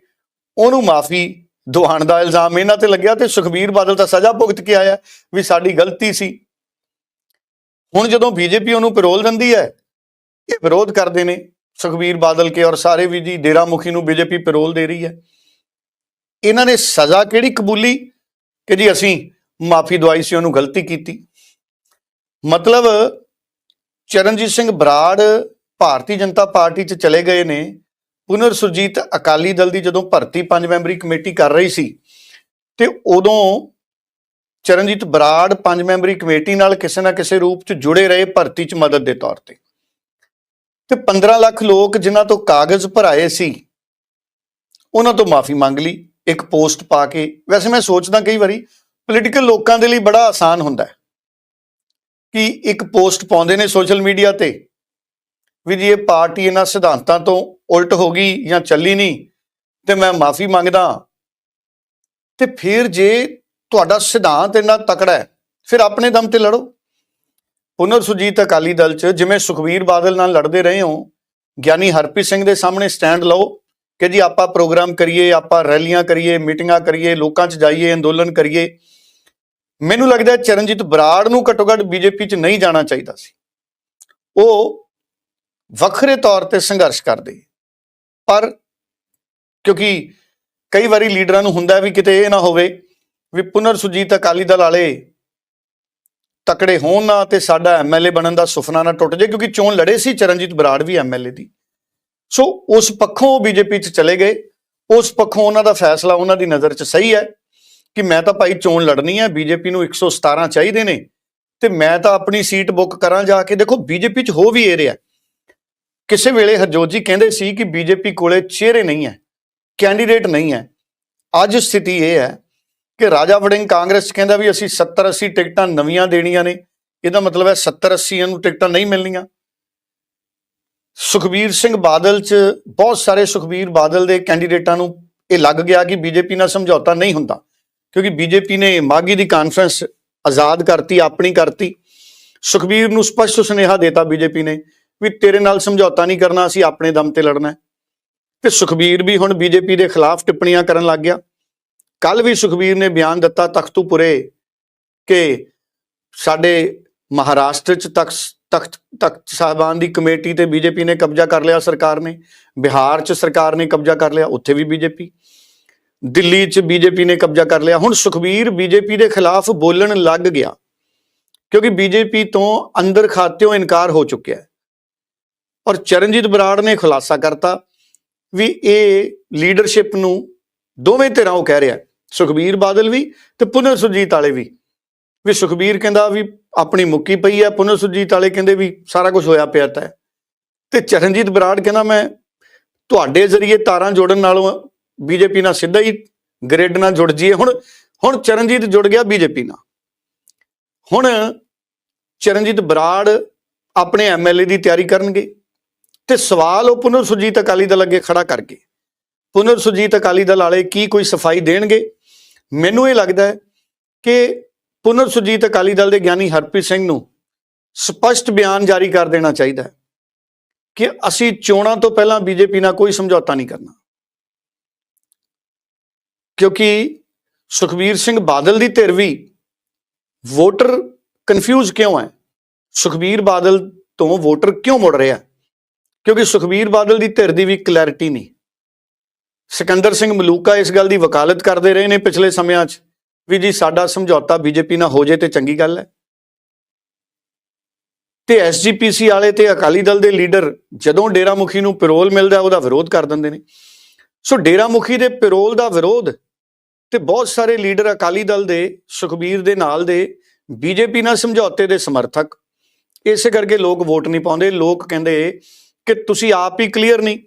ਉਹਨੂੰ ਮਾਫੀ ਦੁਹਾਣ ਦਾ ਇਲਜ਼ਾਮ ਇਹਨਾਂ ਤੇ ਲੱਗਿਆ ਤੇ ਸੁਖਬੀਰ ਬਾਦਲ ਤਾਂ ਸਜ਼ਾ ਭੁਗਤ ਕੇ ਆਇਆ ਵੀ ਸਾਡੀ ਗਲਤੀ ਸੀ। ਹੁਣ ਜਦੋਂ ਬੀਜੇਪੀ ਉਹਨੂੰ ਪੈਰੋਲ ਦਿੰਦੀ ਹੈ, ਇਹ ਵਿਰੋਧ ਕਰਦੇ ਨੇ ਸੁਖਬੀਰ ਬਾਦਲ ਕੇ ਔਰ ਸਾਰੇ ਵੀ ਜੀ ਡੇਰਾ ਮੁਖੀ ਨੂੰ ਬੀਜੇਪੀ ਪੈਰੋਲ ਦੇ ਰਹੀ ਹੈ। ਇਹਨਾਂ ਨੇ ਸਜ਼ਾ ਕਿਹੜੀ ਕਬੂਲੀ ਕਿ ਜੀ ਅਸੀਂ ਮਾਫੀ ਦਵਾਈ ਸੀ, ਉਹਨੂੰ ਗਲਤੀ ਕੀਤੀ। ਮਤਲਬ ਚਰਨਜੀਤ ਸਿੰਘ ਬਰਾੜ ਭਾਰਤੀ ਜਨਤਾ ਪਾਰਟੀ 'ਚ ਚਲੇ ਗਏ ਨੇ ਪੁਨਰ ਸੁਰਜੀਤ ਅਕਾਲੀ ਦਲ ਦੀ ਜਦੋਂ ਭਰਤੀ ਪੰਜ ਮੈਂਬਰੀ ਕਮੇਟੀ ਕਰ ਰਹੀ ਸੀ, ਤੇ ਉਦੋਂ ਚਰਨਜੀਤ ਬਰਾੜ ਪੰਜ ਮੈਂਬਰੀ ਕਮੇਟੀ ਨਾਲ ਕਿਸੇ ਨਾ ਕਿਸੇ ਰੂਪ 'ਚ ਜੁੜੇ ਰਹੇ ਭਰਤੀ 'ਚ ਮਦਦ ਦੇ ਤੌਰ ਤੇ। ਤੇ 15 ਲੱਖ ਲੋਕ ਜਿਨ੍ਹਾਂ ਤੋਂ ਕਾਗਜ਼ ਭਰਾਏ ਸੀ, ਉਹਨਾਂ ਤੋਂ ਮਾਫੀ ਮੰਗ ਲਈ, ਇੱਕ ਪੋਸਟ ਪਾ ਕੇ। ਵੈਸੇ ਮੈਂ ਸੋਚਦਾ ਕਈ ਵਾਰੀ ਪੋਲੀਟੀਕਲ ਲੋਕਾਂ ਦੇ ਲਈ ਬੜਾ ਆਸਾਨ ਹੁੰਦਾ ਹੈ ਕਿ ਇੱਕ ਪੋਸਟ ਪਾਉਂਦੇ ਨੇ ਸੋਸ਼ਲ ਮੀਡੀਆ ਤੇ, ਵੀ ਜੀ ਇਹ ਪਾਰਟੀ ਇਹਨਾਂ ਸਿਧਾਂਤਾਂ ਤੋਂ ਉਲਟ ਹੋ ਗਈ ਜਾਂ ਚੱਲੀ ਨਹੀਂ, ਤੇ ਮੈਂ ਮਾਫੀ ਮੰਗਦਾ ਤੇ ਫਿਰ ਜੇ ਤੁਹਾਡਾ ਸਿਧਾਂਤ ਇੰਨਾ ਤਕੜਾ ਹੈ, ਫਿਰ ਆਪਣੇ ਦਮ ਤੇ ਲੜੋ। ਪੁਨਰ ਸੁਜੀਤ ਅਕਾਲੀ ਦਲ ਚ ਜਿਵੇਂ ਸੁਖਵੀਰ ਬਾਦਲ ਨਾਲ ਲੜਦੇ ਰਹੇ ਹੋ, ਗਿਆਨੀ ਹਰਪ੍ਰੀਤ ਸਿੰਘ ਦੇ ਸਾਹਮਣੇ ਸਟੈਂਡ ਲਓ ਕਿ ਜੀ ਆਪਾਂ ਪ੍ਰੋਗਰਾਮ ਕਰੀਏ, ਆਪਾਂ ਰੈਲੀਆਂ ਕਰੀਏ, ਮੀਟਿੰਗਾਂ ਕਰੀਏ, ਲੋਕਾਂ 'ਚ ਜਾਈਏ, ਅੰਦੋਲਨ ਕਰੀਏ। ਮੈਨੂੰ ਲੱਗਦਾ ਚਰਨਜੀਤ ਬਰਾੜ ਨੂੰ ਘੱਟੋ ਘੱਟ ਬੀਜੇਪੀ 'ਚ ਨਹੀਂ ਜਾਣਾ ਚਾਹੀਦਾ ਸੀ। ਉਹ ਵੱਖਰੇ ਤੌਰ ਤੇ ਸੰਘਰਸ਼ ਕਰਦੇ। ਪਰ ਕਿਉਂਕਿ ਕਈ ਵਾਰੀ ਲੀਡਰਾਂ ਨੂੰ ਹੁੰਦਾ ਵੀ ਕਿਤੇ ਇਹ ਨਾ ਹੋਵੇ ਵੀ ਪੁਨਰ ਸੁਜੀਤ ਅਕਾਲੀ ਦਲ ਵਾਲੇ ਤਕੜੇ ਹੋਣ ਨਾ ਤੇ ਸਾਡਾ ਐਮਐਲਏ ਬਣਨ ਦਾ ਸੁਪਨਾ ਨਾ ਟੁੱਟ ਜਾਏ, ਕਿਉਂਕਿ ਚੋਣ ਲੜੇ ਸੀ ਚਰਨਜੀਤ ਬਰਾੜ ਵੀ ਐਮਐਲਏ ਦੀ। ਸੋ ਉਸ ਪੱਖੋਂ ਬੀਜੇਪੀ 'ਚ ਚਲੇ ਗਏ, ਉਸ ਪੱਖੋਂ ਉਹਨਾਂ ਦਾ ਫੈਸਲਾ ਉਹਨਾਂ ਦੀ ਨਜ਼ਰ 'ਚ ਸਹੀ ਹੈ ਕਿ ਮੈਂ ਤਾਂ ਭਾਈ ਚੋਣ ਲੜਨੀ ਹੈ ਬੀਜੇਪੀ ਨੂੰ 117 ਚਾਹੀਦੇ ਨੇ ਤੇ ਮੈਂ ਤਾਂ ਆਪਣੀ ਸੀਟ ਬੁੱਕ ਕਰਾਂ ਜਾ ਕੇ। ਦੇਖੋ ਬੀਜੇਪੀ 'ਚ ਹੋ ਵੀ ਇਹ ਰਿਹਾ। ਕਿਸੇ ਵੇਲੇ ਹਰਜੋਤ ਜੀ ਕਹਿੰਦੇ ਸੀ ਕਿ ਬੀਜੇਪੀ ਕੋਲੇ ਚਿਹਰੇ ਨਹੀਂ ਹੈ ਕੈਂਡੀਡੇਟ ਨਹੀਂ ਹੈ। ਅੱਜ ਸਥਿਤੀ ਇਹ ਹੈ ਕਿ ਰਾਜਾ ਵੜਿੰਗ ਕਾਂਗਰਸ ਕਹਿੰਦਾ ਵੀ ਅਸੀਂ 70 80 ਟਿਕਟਾਂ ਨਵੀਆਂ ਦੇਣੀਆਂ ਨੇ, ਇਹਦਾ ਮਤਲਬ ਹੈ 70 80 ਨੂੰ ਟਿਕਟਾਂ ਨਹੀਂ ਮਿਲਣੀਆਂ। ਸੁਖਬੀਰ ਸਿੰਘ ਬਾਦਲ 'ਚ ਬਹੁਤ ਸਾਰੇ ਸੁਖਬੀਰ ਬਾਦਲ ਦੇ ਕੈਂਡੀਡੇਟਾਂ ਨੂੰ ਇਹ ਲੱਗ ਗਿਆ ਕਿ ਬੀਜੇਪੀ ਨਾਲ ਸਮਝੌਤਾ ਨਹੀਂ ਹੁੰਦਾ, ਕਿਉਂਕਿ ਬੀਜੇਪੀ ਨੇ ਮਾਗੀ ਦੀ ਕਾਨਫਰੰਸ ਆਜ਼ਾਦ ਕਰਤੀ, ਆਪਣੀ ਕਰਤੀ। ਸੁਖਬੀਰ ਨੂੰ ਸਪਸ਼ਟ ਸੁਨੇਹਾ ਦਿੱਤਾ ਬੀਜੇਪੀ ਨੇ ਵੀ ਤੇਰੇ ਨਾਲ ਸਮਝੌਤਾ ਨਹੀਂ ਕਰਨਾ, ਅਸੀਂ ਆਪਣੇ ਦਮ ਤੇ ਲੜਨਾ ਹੈ। ਤੇ ਸੁਖਬੀਰ ਵੀ ਹੁਣ ਬੀਜੇਪੀ ਦੇ ਖਿਲਾਫ ਟਿੱਪਣੀਆਂ ਕਰਨ ਲੱਗ ਗਿਆ। ਕੱਲ ਵੀ ਸੁਖਬੀਰ ਨੇ ਬਿਆਨ ਦਿੱਤਾ ਤਖਤੂਪੁਰੇ ਕਿ ਸਾਡੇ ਮਹਾਰਾਸ਼ਟਰ ਚ ਤਖਤ ਤਖਤ ਤਖਤ ਸਾਹਿਬਾਨ ਦੀ ਕਮੇਟੀ ਤੇ ਬੀਜੇਪੀ ਨੇ ਕਬਜ਼ਾ ਕਰ ਲਿਆ ਸਰਕਾਰ ਨੇ। ਬਿਹਾਰ ਚ ਸਰਕਾਰ ਨੇ ਕਬਜ਼ਾ ਕਰ ਲਿਆ, ਉੱਥੇ ਵੀ ਬੀਜੇਪੀ। ਦਿੱਲੀ ਚ ਬੀਜੇਪੀ ਨੇ ਕਬਜ਼ਾ ਕਰ ਲਿਆ। ਹੁਣ ਸੁਖਬੀਰ ਬੀਜੇਪੀ ਦੇ ਖਿਲਾਫ ਬੋਲਣ ਲੱਗ ਗਿਆ, ਕਿਉਂਕਿ ਬੀਜੇਪੀ ਤੋਂ ਅੰਦਰ ਖਾਤਿਓਂ ਇਨਕਾਰ ਹੋ ਚੁੱਕਿਆ ਹੈ। ਔਰ ਚਰਨਜੀਤ ਬਰਾੜ ਨੇ ਖੁਲਾਸਾ ਕਰਤਾ ਵੀ ਇਹ ਲੀਡਰਸ਼ਿਪ ਨੂੰ ਦੋਵੇਂ ਧਿਰਾਂ ਉਹ ਕਹਿ ਰਿਹਾ ਸੁਖਬੀਰ ਬਾਦਲ ਵੀ ਤੇ ਪੁਨਰ ਸੁਰਜੀਤ ਵਾਲੇ ਵੀ। ਵੀ ਸੁਖਬੀਰ ਕਹਿੰਦਾ ਵੀ ਆਪਣੀ ਮੁੱਕੀ ਪਈ ਹੈ, ਪੁਨਰ ਸੁਰਜੀਤ ਵਾਲੇ ਕਹਿੰਦੇ ਵੀ ਸਾਰਾ ਕੁਝ ਹੋਇਆ ਪਿਆ ਤਾਂ ਹੈ। ਤੇ ਚਰਨਜੀਤ ਬਰਾੜ ਕਹਿੰਦਾ ਮੈਂ ਤੁਹਾਡੇ ਜ਼ਰੀਏ ਤਾਰਾਂ ਜੋੜਨ ਨਾਲੋਂ ਬੀਜੇਪੀ ਨਾਲ ਸਿੱਧਾ ਹੀ ਗ੍ਰਿਡ ਨਾਲ ਜੁੜ ਜੀਏ ਹੁਣ ਹੁਣ ਚਰਨਜੀਤ ਜੁੜ ਗਿਆ ਬੀਜੇਪੀ ਨਾਲ। ਹੁਣ ਚਰਨਜੀਤ ਬਰਾੜ ਆਪਣੇ ਐਮਐਲਏ ਦੀ ਤਿਆਰੀ ਕਰਨਗੇ। ਤੇ ਸਵਾਲ ਉਹ ਪੁਨਰ ਸੁਰਜੀਤ ਅਕਾਲੀ ਦਲ ਅੱਗੇ ਖੜਾ ਕਰਕੇ, ਪੁਨਰ ਸੁਰਜੀਤ ਅਕਾਲੀ ਦਲ ਵਾਲੇ ਕੀ ਕੋਈ ਸਫ਼ਾਈ ਦੇਣਗੇ? ਮੈਨੂੰ ਇਹ ਲੱਗਦਾ ਹੈ ਕਿ ਪੁਨਰ ਸੁਰਜੀਤ ਅਕਾਲੀ ਦਲ ਦੇ ਗਿਆਨੀ ਹਰਪ੍ਰੀਤ ਸਿੰਘ ਨੂੰ ਸਪਸ਼ਟ ਬਿਆਨ ਜਾਰੀ ਕਰ ਦੇਣਾ ਚਾਹੀਦਾ ਹੈ ਕਿ ਅਸੀਂ ਚੋਣਾਂ ਤੋਂ ਪਹਿਲਾਂ ਬੀਜੇਪੀ ਨਾਲ ਕੋਈ ਸਮਝੌਤਾ ਨਹੀਂ ਕਰਨਾ। ਕਿਉਂਕਿ ਸੁਖਬੀਰ ਸਿੰਘ ਬਾਦਲ ਦੀ ਧਿਰ ਵੀ ਵੋਟਰ ਕਨਫਿਊਜ਼ ਕਿਉਂ ਹੈ? ਸੁਖਬੀਰ ਬਾਦਲ ਤੋਂ ਵੋਟਰ ਕਿਉਂ ਮੁੜ ਰਿਹਾ ਕਿਉਂਕਿ ਸੁਖਬੀਰ ਬਾਦਲ ਦੀ ਧਿਰ ਦੀ ਵੀ ਕਲੈਰਿਟੀ ਨਹੀਂ। ਸਿਕੰਦਰ ਸਿੰਘ ਮਲੂਕਾ ਇਸ ਗੱਲ ਦੀ ਵਕਾਲਤ ਕਰਦੇ ਰਹੇ ਨੇ ਪਿਛਲੇ ਸਮਿਆਂ 'ਚ ਵੀ ਜੀ ਸਾਡਾ ਸਮਝੌਤਾ ਬੀਜੇਪੀ ਨਾਲ ਹੋ ਜੇ ਤੇ ਚੰਗੀ ਗੱਲ ਹੈ। ਤੇ ਐਸਜੀਪੀਸੀ ਵਾਲੇ ਤੇ ਅਕਾਲੀ ਦਲ ਦੇ ਲੀਡਰ ਜਦੋਂ ਡੇਰਾ ਮੁਖੀ ਨੂੰ ਪੈਰੋਲ ਮਿਲਦਾ ਉਹਦਾ ਵਿਰੋਧ ਕਰ ਦਿੰਦੇ ਨੇ। ਸੋ ਡੇਰਾ ਮੁਖੀ ਦੇ ਪੈਰੋਲ ਦਾ ਵਿਰੋਧ ਤੇ ਬਹੁਤ ਸਾਰੇ ਲੀਡਰ ਅਕਾਲੀ ਦਲ ਦੇ, ਸੁਖਬੀਰ ਦੇ ਨਾਲ ਦੇ, ਬੀਜੇਪੀ ਨਾਲ ਸਮਝੌਤੇ ਦੇ ਸਮਰਥਕ। ਇਸੇ ਕਰਕੇ ਲੋਕ ਵੋਟ ਨਹੀਂ ਪਾਉਂਦੇ। ਲੋਕ ਕਹਿੰਦੇ ਕਿ ਤੁਸੀਂ ਆਪ ਹੀ ਕਲੀਅਰ ਨਹੀਂ।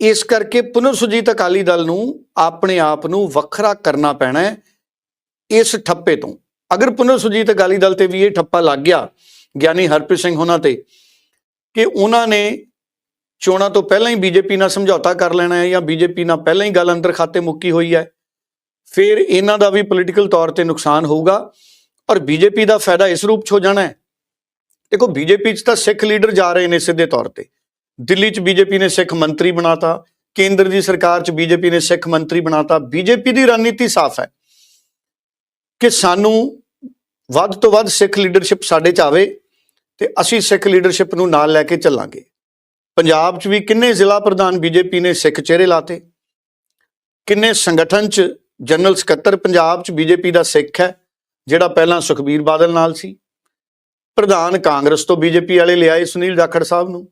ਇਸ ਕਰਕੇ ਪੁਨਰ ਸੁਜੀਤ ਅਕਾਲੀ ਦਲ ਨੂੰ ਆਪਣੇ ਆਪ ਨੂੰ ਵੱਖਰਾ ਕਰਨਾ ਪੈਣਾ ਹੈ ਇਸ ਠੱਪੇ ਤੋਂ। ਅਗਰ ਪੁਨਰ ਸੁਜੀਤ ਅਕਾਲੀ ਦਲ ਤੇ ਵੀ ਇਹ ਠੱਪਾ ਲੱਗ ਗਿਆ, ਗਿਆਨੀ ਹਰਪ੍ਰੀਤ ਸਿੰਘ ਉਹਨਾਂ ਤੇ, ਕਿ ਉਹਨਾਂ ਨੇ ਚੋਣਾਂ ਤੋਂ ਪਹਿਲਾਂ ਹੀ ਬੀਜੇਪੀ ਨਾਲ ਸਮਝੌਤਾ ਕਰ ਲੈਣਾ ਹੈ ਜਾਂ ਬੀਜੇਪੀ ਨਾਲ ਪਹਿਲਾਂ ਹੀ ਗੱਲ ਅੰਦਰ ਖਾਤੇ ਮੁੱਕੀ ਹੋਈ ਹੈ, ਫਿਰ ਇਹਨਾਂ ਦਾ ਵੀ ਪੋਲੀਟੀਕਲ ਤੌਰ ਤੇ ਨੁਕਸਾਨ ਹੋਊਗਾ ਔਰ ਬੀਜੇਪੀ ਦਾ ਫਾਇਦਾ ਇਸ ਰੂਪ ਚ ਹੋ ਜਾਣਾ ਹੈ। ਦੇਖੋ, ਬੀਜੇਪੀ 'ਚ ਤਾਂ ਸਿੱਖ ਲੀਡਰ ਜਾ ਰਹੇ ਨੇ ਸਿੱਧੇ ਤੌਰ ਤੇ। ਦਿੱਲੀ 'ਚ ਬੀਜੇਪੀ ਨੇ ਸਿੱਖ ਮੰਤਰੀ ਬਣਾਤਾ, ਕੇਂਦਰ ਦੀ ਸਰਕਾਰ 'ਚ ਬੀਜੇਪੀ ਨੇ ਸਿੱਖ ਮੰਤਰੀ ਬਣਾਤਾ। ਬੀਜੇਪੀ ਦੀ ਰਣਨੀਤੀ ਸਾਫ਼ ਹੈ ਕਿ ਸਾਨੂੰ ਵੱਧ ਤੋਂ ਵੱਧ ਸਿੱਖ ਲੀਡਰਸ਼ਿਪ ਸਾਡੇ 'ਚ ਆਵੇ ਤੇ ਅਸੀਂ ਸਿੱਖ ਲੀਡਰਸ਼ਿਪ ਨੂੰ ਨਾਲ ਲੈ ਕੇ ਚੱਲਾਂਗੇ। ਪੰਜਾਬ 'ਚ ਵੀ ਕਿੰਨੇ ਜ਼ਿਲ੍ਹਾ ਪ੍ਰਧਾਨ ਬੀਜੇਪੀ ਨੇ ਸਿੱਖ ਚਿਹਰੇ ਲਾਤੇ। ਕਿੰਨੇ ਸੰਗਠਨ 'ਚ ਜਨਰਲ ਸਕੱਤਰ ਪੰਜਾਬ 'ਚ ਬੀਜੇਪੀ ਦਾ ਸਿੱਖ ਹੈ, ਜਿਹੜਾ ਪਹਿਲਾਂ ਸੁਖਬੀਰ ਬਾਦਲ ਨਾਲ ਸੀ। ਪ੍ਰਧਾਨ ਕਾਂਗਰਸ ਤੋਂ ਬੀਜੇਪੀ ਵਾਲੇ ਲਿਆਏ ਸੁਨੀਲ ਜਾਖੜ ਸਾਹਿਬ ਨੂੰ।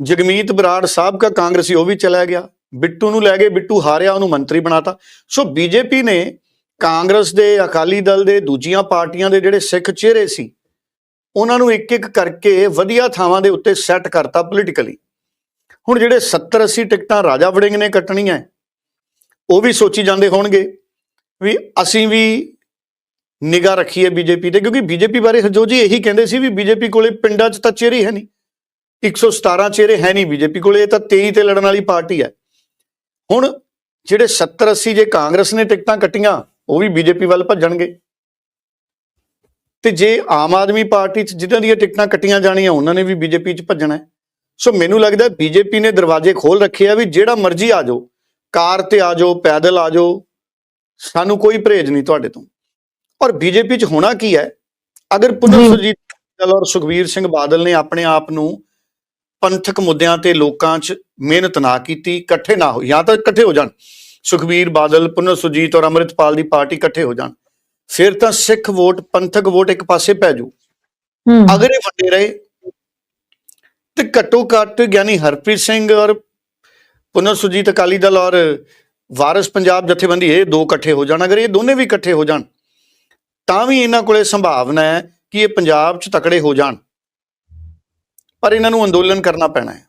ਜਗਮੀਤ ਬਰਾੜ ਸਾਹਿਬ ਸਾਬਕਾ ਕਾਂਗਰਸੀ ਉਹ ਵੀ ਚਲਾ ਗਿਆ। ਬਿੱਟੂ ਨੂੰ ਲੈ ਗਏ ਬਿੱਟੂ ਹਾਰਿਆ, ਉਹਨੂੰ ਮੰਤਰੀ ਬਣਾਤਾ। ਸੋ ਬੀਜੇਪੀ ਨੇ ਕਾਂਗਰਸ ਦੇ, ਅਕਾਲੀ ਦਲ ਦੇ, ਦੂਜੀਆਂ ਪਾਰਟੀਆਂ ਦੇ ਜਿਹੜੇ ਸਿੱਖ ਚਿਹਰੇ ਸੀ, ਉਹਨਾਂ ਨੂੰ ਇੱਕ ਇੱਕ ਕਰਕੇ ਵਧੀਆ ਥਾਵਾਂ ਦੇ ਉੱਤੇ ਸੈੱਟ ਕਰਤਾ ਪੋਲੀਟੀਕਲੀ ਹੁਣ ਜਿਹੜੇ 70 80 ਟਿਕਟਾਂ ਰਾਜਾ ਵੜਿੰਗ ਨੇ ਕੱਟਣੀਆਂ, ਉਹ ਵੀ ਸੋਚੀ ਜਾਂਦੇ ਹੋਣਗੇ ਵੀ ਅਸੀਂ ਵੀ ਨਿਗਾਹ ਰੱਖੀਏ ਬੀਜੇਪੀ ਤੇ, ਕਿਉਂਕਿ ਬੀਜੇਪੀ ਬਾਰੇ ਹਰਜੋਤ ਜੀ ਇਹੀ ਕਹਿੰਦੇ ਸੀ ਵੀ ਬੀਜੇਪੀ ਕੋਲੇ ਪਿੰਡਾਂ 'ਚ ਤਾਂ ਚਿਹਰੇ ਹੈ ਨਹੀਂ। 117 ਚਿਹਰੇ ਹੈ ਨਹੀਂ ਬੀਜੇਪੀ ਕੋਲੇ, ਇਹ ਤਾਂ 23 ਤੇ ਲੜਨ ਵਾਲੀ ਪਾਰਟੀ ਹੈ। ਹੁਣ ਜਿਹੜੇ 70 80 ਜੇ ਕਾਂਗਰਸ ਨੇ ਟਿਕਟਾਂ ਕੱਟੀਆਂ, ਉਹ ਵੀ ਬੀਜੇਪੀ ਵੱਲ ਭੱਜਣਗੇ। ਤੇ ਜੇ ਆਮ ਆਦਮੀ ਪਾਰਟੀ 'ਚ ਜਿਨ੍ਹਾਂ ਦੀਆਂ ਟਿਕਟਾਂ ਕੱਟੀਆਂ ਜਾਣੀਆਂ, ਉਹਨਾਂ ਨੇ ਵੀ ਬੀਜੇਪੀ 'ਚ ਭੱਜਣਾ ਹੈ। ਸੋ ਮੈਨੂੰ ਲੱਗਦਾ ਬੀਜੇਪੀ ਨੇ ਦਰਵਾਜ਼ੇ ਖੋਲ ਰੱਖੇ ਆ ਵੀ ਜਿਹੜਾ ਮਰਜ਼ੀ ਆ ਜਾਓ, ਕਾਰ ਤੇ ਆ ਜਾਓ, ਪੈਦਲ ਆ ਜਾਓ, ਸਾਨੂੰ ਕੋਈ ਪਰਹੇਜ ਨਹੀਂ ਤੁਹਾਡੇ ਤੋਂ। ਔਰ ਬੀਜੇਪੀ 'ਚ ਹੋਣਾ ਕੀ ਹੈ? ਅਗਰ ਪੁਨਰ ਜੀ। ਸੁਰਜੀਤ ਬਾਦਲ ਔਰ ਸੁਖਬੀਰ ਸਿੰਘ ਬਾਦਲ ਨੇ ਆਪਣੇ ਆਪ ਨੂੰ ਪੰਥਕ ਮੁੱਦਿਆਂ ਤੇ ਲੋਕਾਂ 'ਚ ਮਿਹਨਤ ਨਾ ਕੀਤੀ ਇਕੱਠੇ ਨਾ ਹੋ ਜਾਂ ਤਾਂ ਇਕੱਠੇ ਹੋ ਜਾਣ। ਸੁਖਬੀਰ ਬਾਦਲ ਪੁਨਰ ਸੁਰਜੀਤ ਔਰ ਅੰਮ੍ਰਿਤਪਾਲ ਦੀ ਪਾਰਟੀ ਇਕੱਠੇ ਹੋ ਜਾਣ। ਫਿਰ ਤਾਂ ਸਿੱਖ ਵੋਟ ਪੰਥਕ ਵੋਟ ਇੱਕ ਪਾਸੇ ਪੈ ਜਾਊ ਹੂੰ। ਅਗਰ ਇਹ ਵੰਡੇ ਰਹੇ। ਤੇ ਘੱਟੋ ਘੱਟ ਗਿਆਨੀ ਹਰਪ੍ਰੀਤ ਸਿੰਘ ਔਰ ਪੁਨਰ ਸੁਰਜੀਤ ਅਕਾਲੀ ਦਲ ਔਰ ਵਾਰਿਸ ਪੰਜਾਬ ਜਥੇਬੰਦੀ ਇਹ ਦੋ ਇਕੱਠੇ ਹੋ ਜਾਣ। ਅਗਰ ਇਹ ਦੋਨੇ ਵੀ ਇਕੱਠੇ ਹੋ ਜਾਣ ਤਾਂ ਵੀ ਇਹਨਾਂ ਕੋਲੇ ਸੰਭਾਵਨਾ ਹੈ ਕਿ ਇਹ ਪੰਜਾਬ 'ਚ ਤਕੜੇ ਹੋ ਜਾਣ। ਪਰ ਇਹਨਾਂ ਨੂੰ ਅੰਦੋਲਨ ਕਰਨਾ ਪੈਣਾ ਹੈ।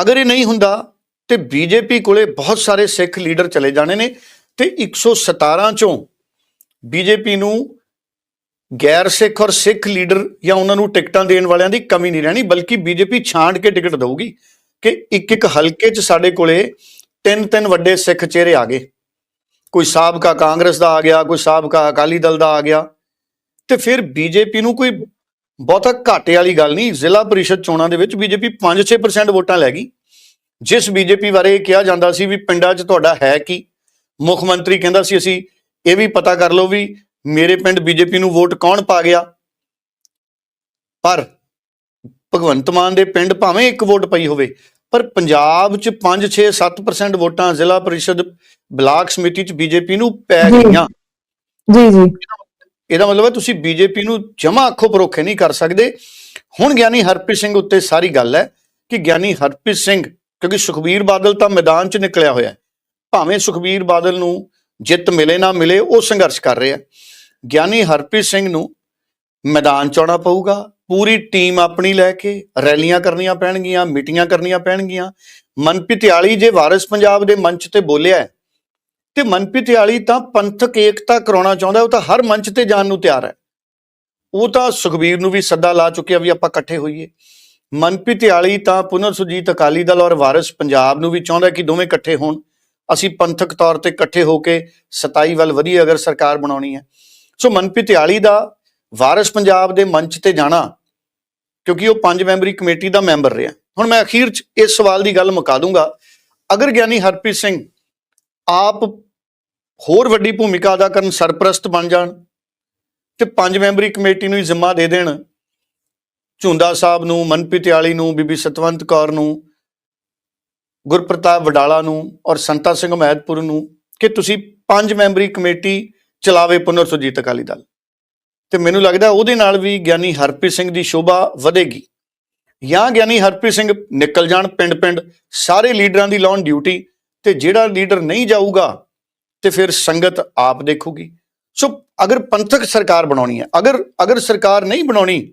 ਅਗਰ ਇਹ ਨਹੀਂ ਹੁੰਦਾ, ਤੇ ਬੀਜੇਪੀ ਕੋਲੇ ਬਹੁਤ ਸਾਰੇ ਸਿੱਖ ਲੀਡਰ ਚਲੇ ਜਾਣੇ ਨੇ ਤੇ 117 ਚੋਂ ਬੀਜੇਪੀ ਨੂੰ ਗੈਰ ਸਿੱਖ ਔਰ ਸਿੱਖ ਲੀਡਰ ਜਾਂ ਉਹਨਾਂ ਨੂੰ ਟਿਕਟਾਂ ਦੇਣ ਵਾਲਿਆਂ ਦੀ ਕਮੀ ਨਹੀਂ ਰਹਿਣੀ, ਬਲਕਿ ਬੀਜੇਪੀ ਛਾਂਟ ਕੇ ਟਿਕਟ ਦੇਊਗੀ ਕਿ ਇੱਕ ਇੱਕ ਹਲਕੇ 'ਚ ਸਾਡੇ ਕੋਲੇ ਤਿੰਨ ਤਿੰਨ ਵੱਡੇ ਸਿੱਖ ਚਿਹਰੇ ਆ ਗਏ। ਕੋਈ ਸਾਬਕਾ ਕਾਂਗਰਸ ਦਾ ਆ ਗਿਆ, ਕੋਈ ਸਾਬਕਾ ਅਕਾਲੀ ਦਲ ਦਾ ਆ ਗਿਆ। ਤੇ ਫਿਰ ਬੀਜੇਪੀ ਨੂੰ ਕੋਈ ਬਹੁਤਾ ਘਾਟੇ ਵਾਲੀ ਗੱਲ ਨਹੀਂ, ਜ਼ਿਲ੍ਹਾ ਪਰਿਸ਼ਦ ਚੋਣਾਂ ਦੇ ਵਿੱਚ ਬੀਜੇਪੀ 5-6% ਵੋਟਾਂ ਲੈ ਗਈ। ਜਿਸ ਬੀਜੇਪੀ ਬਾਰੇ ਇਹ ਕਿਹਾ ਜਾਂਦਾ ਸੀ ਵੀ ਪਿੰਡਾਂ 'ਚ ਤੁਹਾਡਾ ਹੈ ਕੀ? ਮੁੱਖ ਮੰਤਰੀ ਕਹਿੰਦਾ ਸੀ ਅਸੀਂ ਇਹ ਵੀ ਪਤਾ ਕਰ ਲਓ ਵੀ ਮੇਰੇ ਪਿੰਡ ਬੀਜੇਪੀ ਨੂੰ ਵੋਟ ਕੌਣ ਪਾ ਗਿਆ। ਪਰ ਭਗਵੰਤ ਮਾਨ ਦੇ ਪਿੰਡ ਭਾਵੇਂ ਇੱਕ ਵੋਟ ਪਈ ਹੋਵੇ ਪਰ ਪੰਜਾਬ 'ਚ 5 6 7% ਵੋਟਾਂ ਜ਼ਿਲ੍ਹਾ ਪਰਿਸ਼ਦ ਬਲਾਕ ਸਮਿਤੀ 'ਚ ਬੀਜੇਪੀ ਨੂੰ ਪੈ। ਗਈਆਂ। ਜੀ ਜੀ। ਇਹਦਾ ਮਤਲਬ ਹੈ ਤੁਸੀਂ ਬੀਜੇਪੀ ਨੂੰ ਜਮਾ ਅੱਖੋਂ ਪਰੋਖੇ ਨਹੀਂ ਕਰ ਸਕਦੇ। ਹੁਣ ਗਿਆਨੀ ਹਰਪ੍ਰੀਤ ਸਿੰਘ ਉੱਤੇ ਸਾਰੀ ਗੱਲ ਹੈ ਕਿ ਗਿਆਨੀ ਹਰਪ੍ਰੀਤ ਸਿੰਘ ਕਿਉਂਕਿ ਸੁਖਬੀਰ ਬਾਦਲ ਤਾਂ ਮੈਦਾਨ 'ਚ ਨਿਕਲਿਆ ਹੋਇਆ ਹੈ। ਭਾਵੇਂ ਸੁਖਬੀਰ ਬਾਦਲ ਨੂੰ ਜਿੱਤ ਮਿਲੇ ਨਾ ਮਿਲੇ ਉਹ ਸੰਘਰਸ਼ ਕਰ ਰਿਹਾ ਗਿਆਨੀ ਹਰਪ੍ਰੀਤ ਸਿੰਘ ਨੂੰ ਮੈਦਾਨ 'ਚ ਆਉਣਾ ਪਊਗਾ ਪੂਰੀ ਟੀਮ ਆਪਣੀ ਲੈ ਕੇ ਰੈਲੀਆਂ ਕਰਨੀਆਂ ਪੈਣਗੀਆਂ ਮੀਟਿੰਗਾਂ ਕਰਨੀਆਂ ਪੈਣਗੀਆਂ। ਮਨਪ੍ਰੀਤ ਆਲੀ ਜੇ ਵਾਰਿਸ ਪੰਜਾਬ ਦੇ ਮੰਚ ਤੇ ਬੋਲਿਆ ਹੈ, ਤੇ ਮਨਪ੍ਰੀਤ ਆਲੀ ਤਾਂ ਪੰਥਕ ਏਕਤਾ ਕਰਾਉਣਾ ਚਾਹੁੰਦਾ ਉਹ ਤਾਂ ਹਰ ਮੰਚ ਤੇ ਜਾਣ ਨੂੰ ਤਿਆਰ ਹੈ। ਉਹ ਤਾਂ ਸੁਖਬੀਰ ਨੂੰ ਵੀ ਸੱਦਾ ਲਾ ਚੁੱਕਿਆ ਵੀ ਆਪਾਂ ਇਕੱਠੇ ਹੋਈਏ। ਮਨਪ੍ਰੀਤ ਆਲੀ ਤਾਂ ਪੁਨਰ ਸੁਜੀਤ ਅਕਾਲੀ ਦਲ ਔਰ ਵਾਰਿਸ ਪੰਜਾਬ ਨੂੰ ਵੀ ਚਾਹੁੰਦਾ ਕਿ ਦੋਵੇਂ ਇਕੱਠੇ ਹੋਣ। ਅਸੀਂ ਪੰਥਕ ਤੌਰ ਤੇ ਇਕੱਠੇ ਹੋ ਕੇ 27 ਵੱਲ ਵਧੀਆ ਅਗਰ ਸਰਕਾਰ ਬਣਾਉਣੀ ਹੈ। ਸੋ ਮਨਪ੍ਰੀਤ ਆਲੀ ਦਾ ਵਾਰਿਸ ਪੰਜਾਬ ਦੇ ਮੰਚ ਤੇ ਜਾਣਾ ਕਿਉਂਕਿ ਉਹ ਪੰਜ ਮੈਂਬਰੀ ਕਮੇਟੀ ਦਾ ਮੈਂਬਰ ਰਿਹਾ। ਹੁਣ ਮੈਂ ਅਖੀਰ ਚ ਇਸ ਸਵਾਲ ਦੀ ਗੱਲ ਮੁਕਾ ਦੂੰਗਾ। ਅਗਰ ਗਿਆਨੀ ਹਰਪ੍ਰੀਤ ਸਿੰਘ ਆਪ ਹੋਰ ਵੱਡੀ ਭੂਮਿਕਾ ਅਦਾ ਕਰਨ ਸਰਪ੍ਰਸਤ ਬਣ ਜਾਣ ਤੇ ਪੰਜ ਮੈਂਬਰੀ ਕਮੇਟੀ ਨੂੰ ਹੀ ਜ਼ਿੰਮਾ ਦੇ ਦੇਣ, ਝੁੰਦਾ ਸਾਹਿਬ ਨੂੰ, ਮਨਪ੍ਰੀਤ ਆਲੀ ਨੂੰ, ਬੀਬੀ ਸਤਵੰਤ ਕੌਰ ਨੂੰ, ਗੁਰਪ੍ਰਤਾਪ ਵਡਾਲਾ ਨੂੰ ਔਰ ਸੰਤਾ ਸਿੰਘ ਮਹਿਦਪੁਰ ਨੂੰ, ਕਿ ਤੁਸੀਂ ਪੰਜ ਮੈਂਬਰੀ ਕਮੇਟੀ ਚਲਾਵੇ ਪੁਨਰ ਸੁਰਜੀਤ ਅਕਾਲੀ ਦਲ। ਤੇ ਮੈਨੂੰ ਲੱਗਦਾ ਉਹਦੇ ਨਾਲ ਵੀ ਗਿਆਨੀ ਹਰਪ੍ਰੀਤ ਸਿੰਘ ਦੀ ਸ਼ੋਭਾ ਵਧੇਗੀ। ਜਾਂ ਗਿਆਨੀ ਹਰਪ੍ਰੀਤ ਸਿੰਘ ਨਿਕਲ ਜਾਣ ਪਿੰਡ-ਪਿੰਡ, ਸਾਰੇ ਲੀਡਰਾਂ ਦੀ ਲਾਉਣ ਡਿਊਟੀ, ਤੇ ਜਿਹੜਾ ਲੀਡਰ ਨਹੀਂ ਜਾਊਗਾ, ਤੇ ਫਿਰ ਸੰਗਤ ਆਪ ਦੇਖੂਗੀ। ਸੋ ਅਗਰ ਪੰਥਕ ਸਰਕਾਰ ਬਣਾਉਣੀ ਹੈ, ਅਗਰ ਅਗਰ ਸਰਕਾਰ ਨਹੀਂ ਬਣਾਉਣੀ,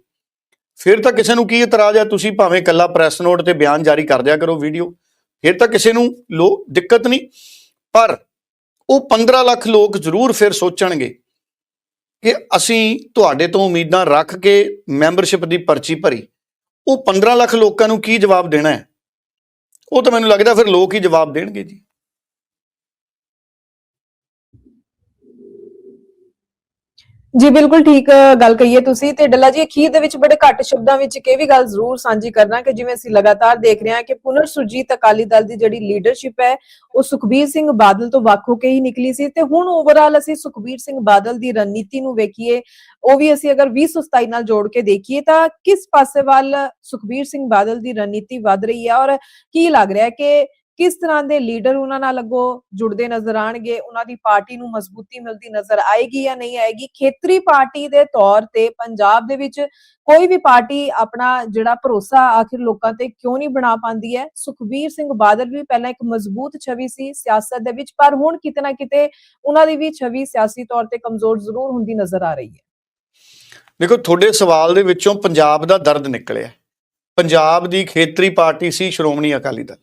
ਫਿਰ ਤਾਂ ਕਿਸੇ ਨੂੰ ਕੀ ਇਤਰਾਜ਼ ਹੈ? ਤੁਸੀਂ ਭਾਵੇਂ ਕੱਲਾ ਪ੍ਰੈਸ ਨੋਟ ਤੇ ਬਿਆਨ ਜਾਰੀ ਕਰ ਦਿਆ ਕਰੋ ਵੀਡੀਓ, ਫਿਰ ਤਾਂ ਕਿਸੇ ਨੂੰ ਲੋ, ਦਿੱਕਤ ਨਹੀਂ। ਪਰ ਉਹ 15 ਲੱਖ ਲੋਕ ਜ਼ਰੂਰ ਫਿਰ ਸੋਚਣਗੇ ਕਿ ਅਸੀਂ ਤੁਹਾਡੇ ਤੋਂ ਉਮੀਦਾਂ ਰੱਖ ਕੇ ਮੈਂਬਰਸ਼ਿਪ ਦੀ ਪਰਚੀ ਭਰੀ। ਉਹ 15 ਲੱਖ ਲੋਕਾਂ ਨੂੰ ਕੀ ਜਵਾਬ ਦੇਣਾ ਹੈ? ਉਹ ਤਾਂ ਮੈਨੂੰ ਲੱਗਦਾ ਫਿਰ ਲੋਕ ਹੀ ਜਵਾਬ ਦੇਣਗੇ ਜੀ। ਜੀ ਬਿਲਕੁਲ ਠੀਕ ਅ, ਗੱਲ ਕਹੀਏ ਤੁਸੀਂ ਤੇ ਡੱਲਾ ਜੀ ਅਖੀਰ ਦੇ ਵਿੱਚ ਬੜੇ ਘੱਟ ਸ਼ਬਦਾਂ ਵਿੱਚ ਇੱਕ ਇਹ ਵੀ ਗੱਲ ਜ਼ਰੂਰ ਸਾਂਝੀ ਕਰਨਾ ਕਿ ਜਿਵੇਂ ਅਸੀਂ ਲਗਾਤਾਰ ਦੇਖ ਰਹੇ ਹਾਂ ਕਿ ਪੁਨਰ ਸੁਰਜੀਤ ਅਕਾਲੀ ਦਲ ਦੀ ਜਿਹੜੀ ਲੀਡਰਸ਼ਿਪ ਹੈ ਉਹ ਸੁਖਬੀਰ ਸਿੰਘ ਬਾਦਲ ਤੋਂ ਵੱਖ ਹੋ ਕੇ ਹੀ ਨਿਕਲੀ ਸੀ ਤੇ ਹੁਣ ਓਵਰਆਲ ਅਸੀਂ ਸੁਖਬੀਰ ਸਿੰਘ ਬਾਦਲ ਦੀ ਰਣਨੀਤੀ ਨੂੰ ਵੇਖੀਏ ਉਹ ਵੀ ਅਸੀਂ ਅਗਰ 2027 ਨਾਲ ਜੋੜ ਕੇ ਦੇਖੀਏ ਤਾਂ ਕਿਸ ਪਾਸੇ ਵੱਲ ਸੁਖਬੀਰ ਸਿੰਘ ਬਾਦਲ ਦੀ ਰਣਨੀਤੀ ਵੱਧ ਰਹੀ ਹੈ ਔਰ ਕੀ ਲੱਗ ਰਿਹਾ ਹੈ ਕਿ ਕਿਸ ਤਰ੍ਹਾਂ ਦੇ ਲੀਡਰ ਉਹਨਾਂ ਨਾਲ ਅੱਗੋਂ ਜੁੜਦੇ ਨਜ਼ਰ ਆਣਗੇ ਉਹਨਾਂ ਦੀ ਪਾਰਟੀ ਨੂੰ ਮਜ਼ਬੂਤੀ ਮਿਲਦੀ ਨਜ਼ਰ ਆਏਗੀ ਜਾਂ ਨਹੀਂ ਆਏਗੀ? ਖੇਤਰੀ ਪਾਰਟੀ ਦੇ ਤੌਰ ਤੇ ਪੰਜਾਬ ਦੇ ਵਿੱਚ ਕੋਈ ਵੀ ਪਾਰਟੀ ਆਪਣਾ ਜਿਹੜਾ ਭਰੋਸਾ ਆਖਿਰ ਲੋਕਾਂ ਤੇ ਕਿਉਂ ਨਹੀਂ ਬਣਾ ਪਾਉਂਦੀ ਹੈ? ਸੁਖਬੀਰ ਸਿੰਘ ਬਾਦਲ ਵੀ ਪਹਿਲਾਂ ਇੱਕ ਮਜ਼ਬੂਤ ਛਵੀ ਸੀ ਸਿਆਸਤ ਦੇ ਵਿੱਚ, ਪਰ ਹੁਣ ਕਿਤੇ ਨਾ ਕਿਤੇ ਉਹਨਾਂ ਦੀ ਵੀ ਛਵੀ ਸਿਆਸੀ ਤੌਰ ਤੇ ਕਮਜ਼ੋਰ ਜ਼ਰੂਰ ਹੁੰਦੀ ਨਜ਼ਰ ਆ ਰਹੀ ਹੈ। ਦੇਖੋ, ਤੁਹਾਡੇ ਸਵਾਲ ਦੇ ਵਿੱਚੋਂ ਪੰਜਾਬ ਦਾ ਦਰਦ ਨਿਕਲਿਆ। ਪੰਜਾਬ ਦੀ ਖੇਤਰੀ ਪਾਰਟੀ ਸੀ ਸ਼੍ਰੋਮਣੀ ਅਕਾਲੀ ਦਲ।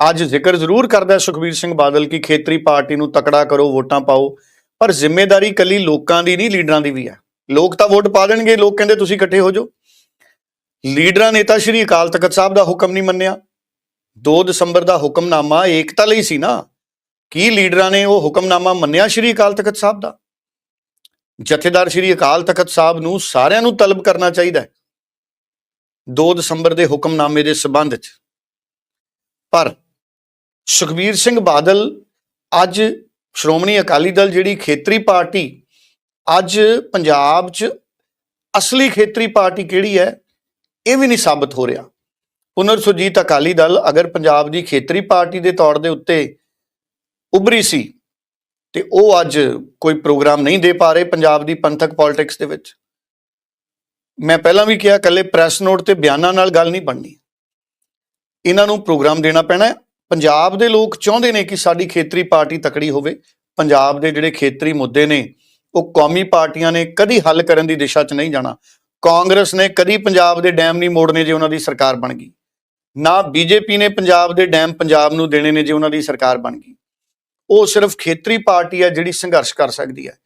ਅੱਜ ਜ਼ਿਕਰ ਜ਼ਰੂਰ ਕਰਦਾ ਸੁਖਬੀਰ ਸਿੰਘ ਬਾਦਲ ਕੀ ਖੇਤਰੀ ਪਾਰਟੀ ਨੂੰ ਤਕੜਾ ਕਰੋ, ਵੋਟਾਂ ਪਾਓ, ਪਰ ਜ਼ਿੰਮੇਵਾਰੀ ਕੱਲੀ ਲੋਕਾਂ ਦੀ ਨਹੀਂ, ਲੀਡਰਾਂ ਦੀ ਵੀ ਹੈ। ਲੋਕ ਤਾਂ ਵੋਟ ਪਾ ਦੇਣਗੇ, ਲੋਕ ਕਹਿੰਦੇ ਤੁਸੀਂ ਇਕੱਠੇ ਹੋ ਜਾਓ। ਲੀਡਰਾਂ ਨੇ ਤਾਂ ਸ਼੍ਰੀ ਅਕਾਲ ਤਖਤ ਸਾਹਿਬ ਦਾ ਹੁਕਮ ਨਹੀਂ ਮੰਨਿਆ। 2 ਦਸੰਬਰ ਦਾ ਹੁਕਮਨਾਮਾ ਏਕਤਾ ਲਈ ਸੀ ਨਾ। ਕੀ ਲੀਡਰਾਂ ਨੇ ਉਹ ਹੁਕਮਨਾਮਾ ਮੰਨਿਆ ਸ਼੍ਰੀ ਅਕਾਲ ਤਖਤ ਸਾਹਿਬ ਦਾ? ਜਥੇਦਾਰ ਸ਼੍ਰੀ ਅਕਾਲ ਤਖਤ ਸਾਹਿਬ ਨੂੰ ਸਾਰਿਆਂ ਨੂੰ ਤਲਬ ਕਰਨਾ ਚਾਹੀਦਾ ਹੈ। 2 ਦਸੰਬਰ ਦੇ ਹੁਕਮਨਾਮੇ ਦੇ ਸਬੰਧ 'ਚ। ਪਰ ਸੁਖਬੀਰ ਸਿੰਘ ਬਾਦਲ ਅੱਜ ਸ਼੍ਰੋਮਣੀ ਅਕਾਲੀ ਦਲ ਜਿਹੜੀ ਖੇਤਰੀ ਪਾਰਟੀ ਅੱਜ ਪੰਜਾਬ 'ਚ ਅਸਲੀ ਖੇਤਰੀ ਪਾਰਟੀ ਕਿਹੜੀ ਹੈ, ਇਹ ਵੀ ਨਹੀਂ ਸਾਬਤ ਹੋ ਰਿਹਾ। ਪੁਨਰ ਸੁਰਜੀਤ ਅਕਾਲੀ ਦਲ ਅਗਰ ਪੰਜਾਬ ਦੀ ਖੇਤਰੀ ਪਾਰਟੀ ਦੇ ਤੌਰ ਦੇ ਉੱਤੇ ਉਭਰੀ ਸੀ ਤੇ ਉਹ ਅੱਜ ਕੋਈ ਪ੍ਰੋਗਰਾਮ ਨਹੀਂ ਦੇ ਪਾ ਰਹੇ ਪੰਜਾਬ ਦੀ ਪੰਥਕ ਪੋਲਿਟਿਕਸ ਦੇ ਵਿੱਚ। ਮੈਂ ਪਹਿਲਾਂ ਵੀ ਕਿਹਾ ਕੱਲੇ ਪ੍ਰੈਸ ਨੋਟ ਤੇ ਬਿਆਨਾਂ ਨਾਲ ਗੱਲ ਨਹੀਂ ਬਣਨੀ। ਇਹਨਾਂ ਨੂੰ ਪ੍ਰੋਗਰਾਮ ਦੇਣਾ ਪੈਣਾ ਪੰਜਾਬ ਦੇ ਲੋਕ ਚਾਹੁੰਦੇ ਨੇ ਕਿ ਸਾਡੀ ਖੇਤਰੀ ਪਾਰਟੀ ਤਕੜੀ ਹੋਵੇ। ਪੰਜਾਬ ਦੇ ਜਿਹੜੇ ਖੇਤਰੀ ਮੁੱਦੇ ਨੇ, ਉਹ ਕੌਮੀ ਪਾਰਟੀਆਂ ਨੇ ਕਦੀ ਹੱਲ ਕਰਨ ਦੀ ਦਿਸ਼ਾ 'ਚ ਨਹੀਂ ਜਾਣਾ। ਕਾਂਗਰਸ ਨੇ ਕਦੀ ਪੰਜਾਬ ਦੇ ਡੈਮ ਨਹੀਂ ਮੋੜਨੇ ਜੇ ਉਹਨਾਂ ਦੀ ਸਰਕਾਰ ਬਣ ਗਈ। ਨਾ ਬੀਜੇਪੀ ਨੇ ਪੰਜਾਬ ਦੇ ਡੈਮ ਪੰਜਾਬ ਨੂੰ ਦੇਣੇ ਨੇ ਜੇ ਉਹਨਾਂ ਦੀ ਸਰਕਾਰ ਬਣ ਗਈ। ਉਹ ਸਿਰਫ ਖੇਤਰੀ ਪਾਰਟੀ ਹੈ ਜਿਹੜੀ ਸੰਘਰਸ਼ ਕਰ ਸਕਦੀ ਹੈ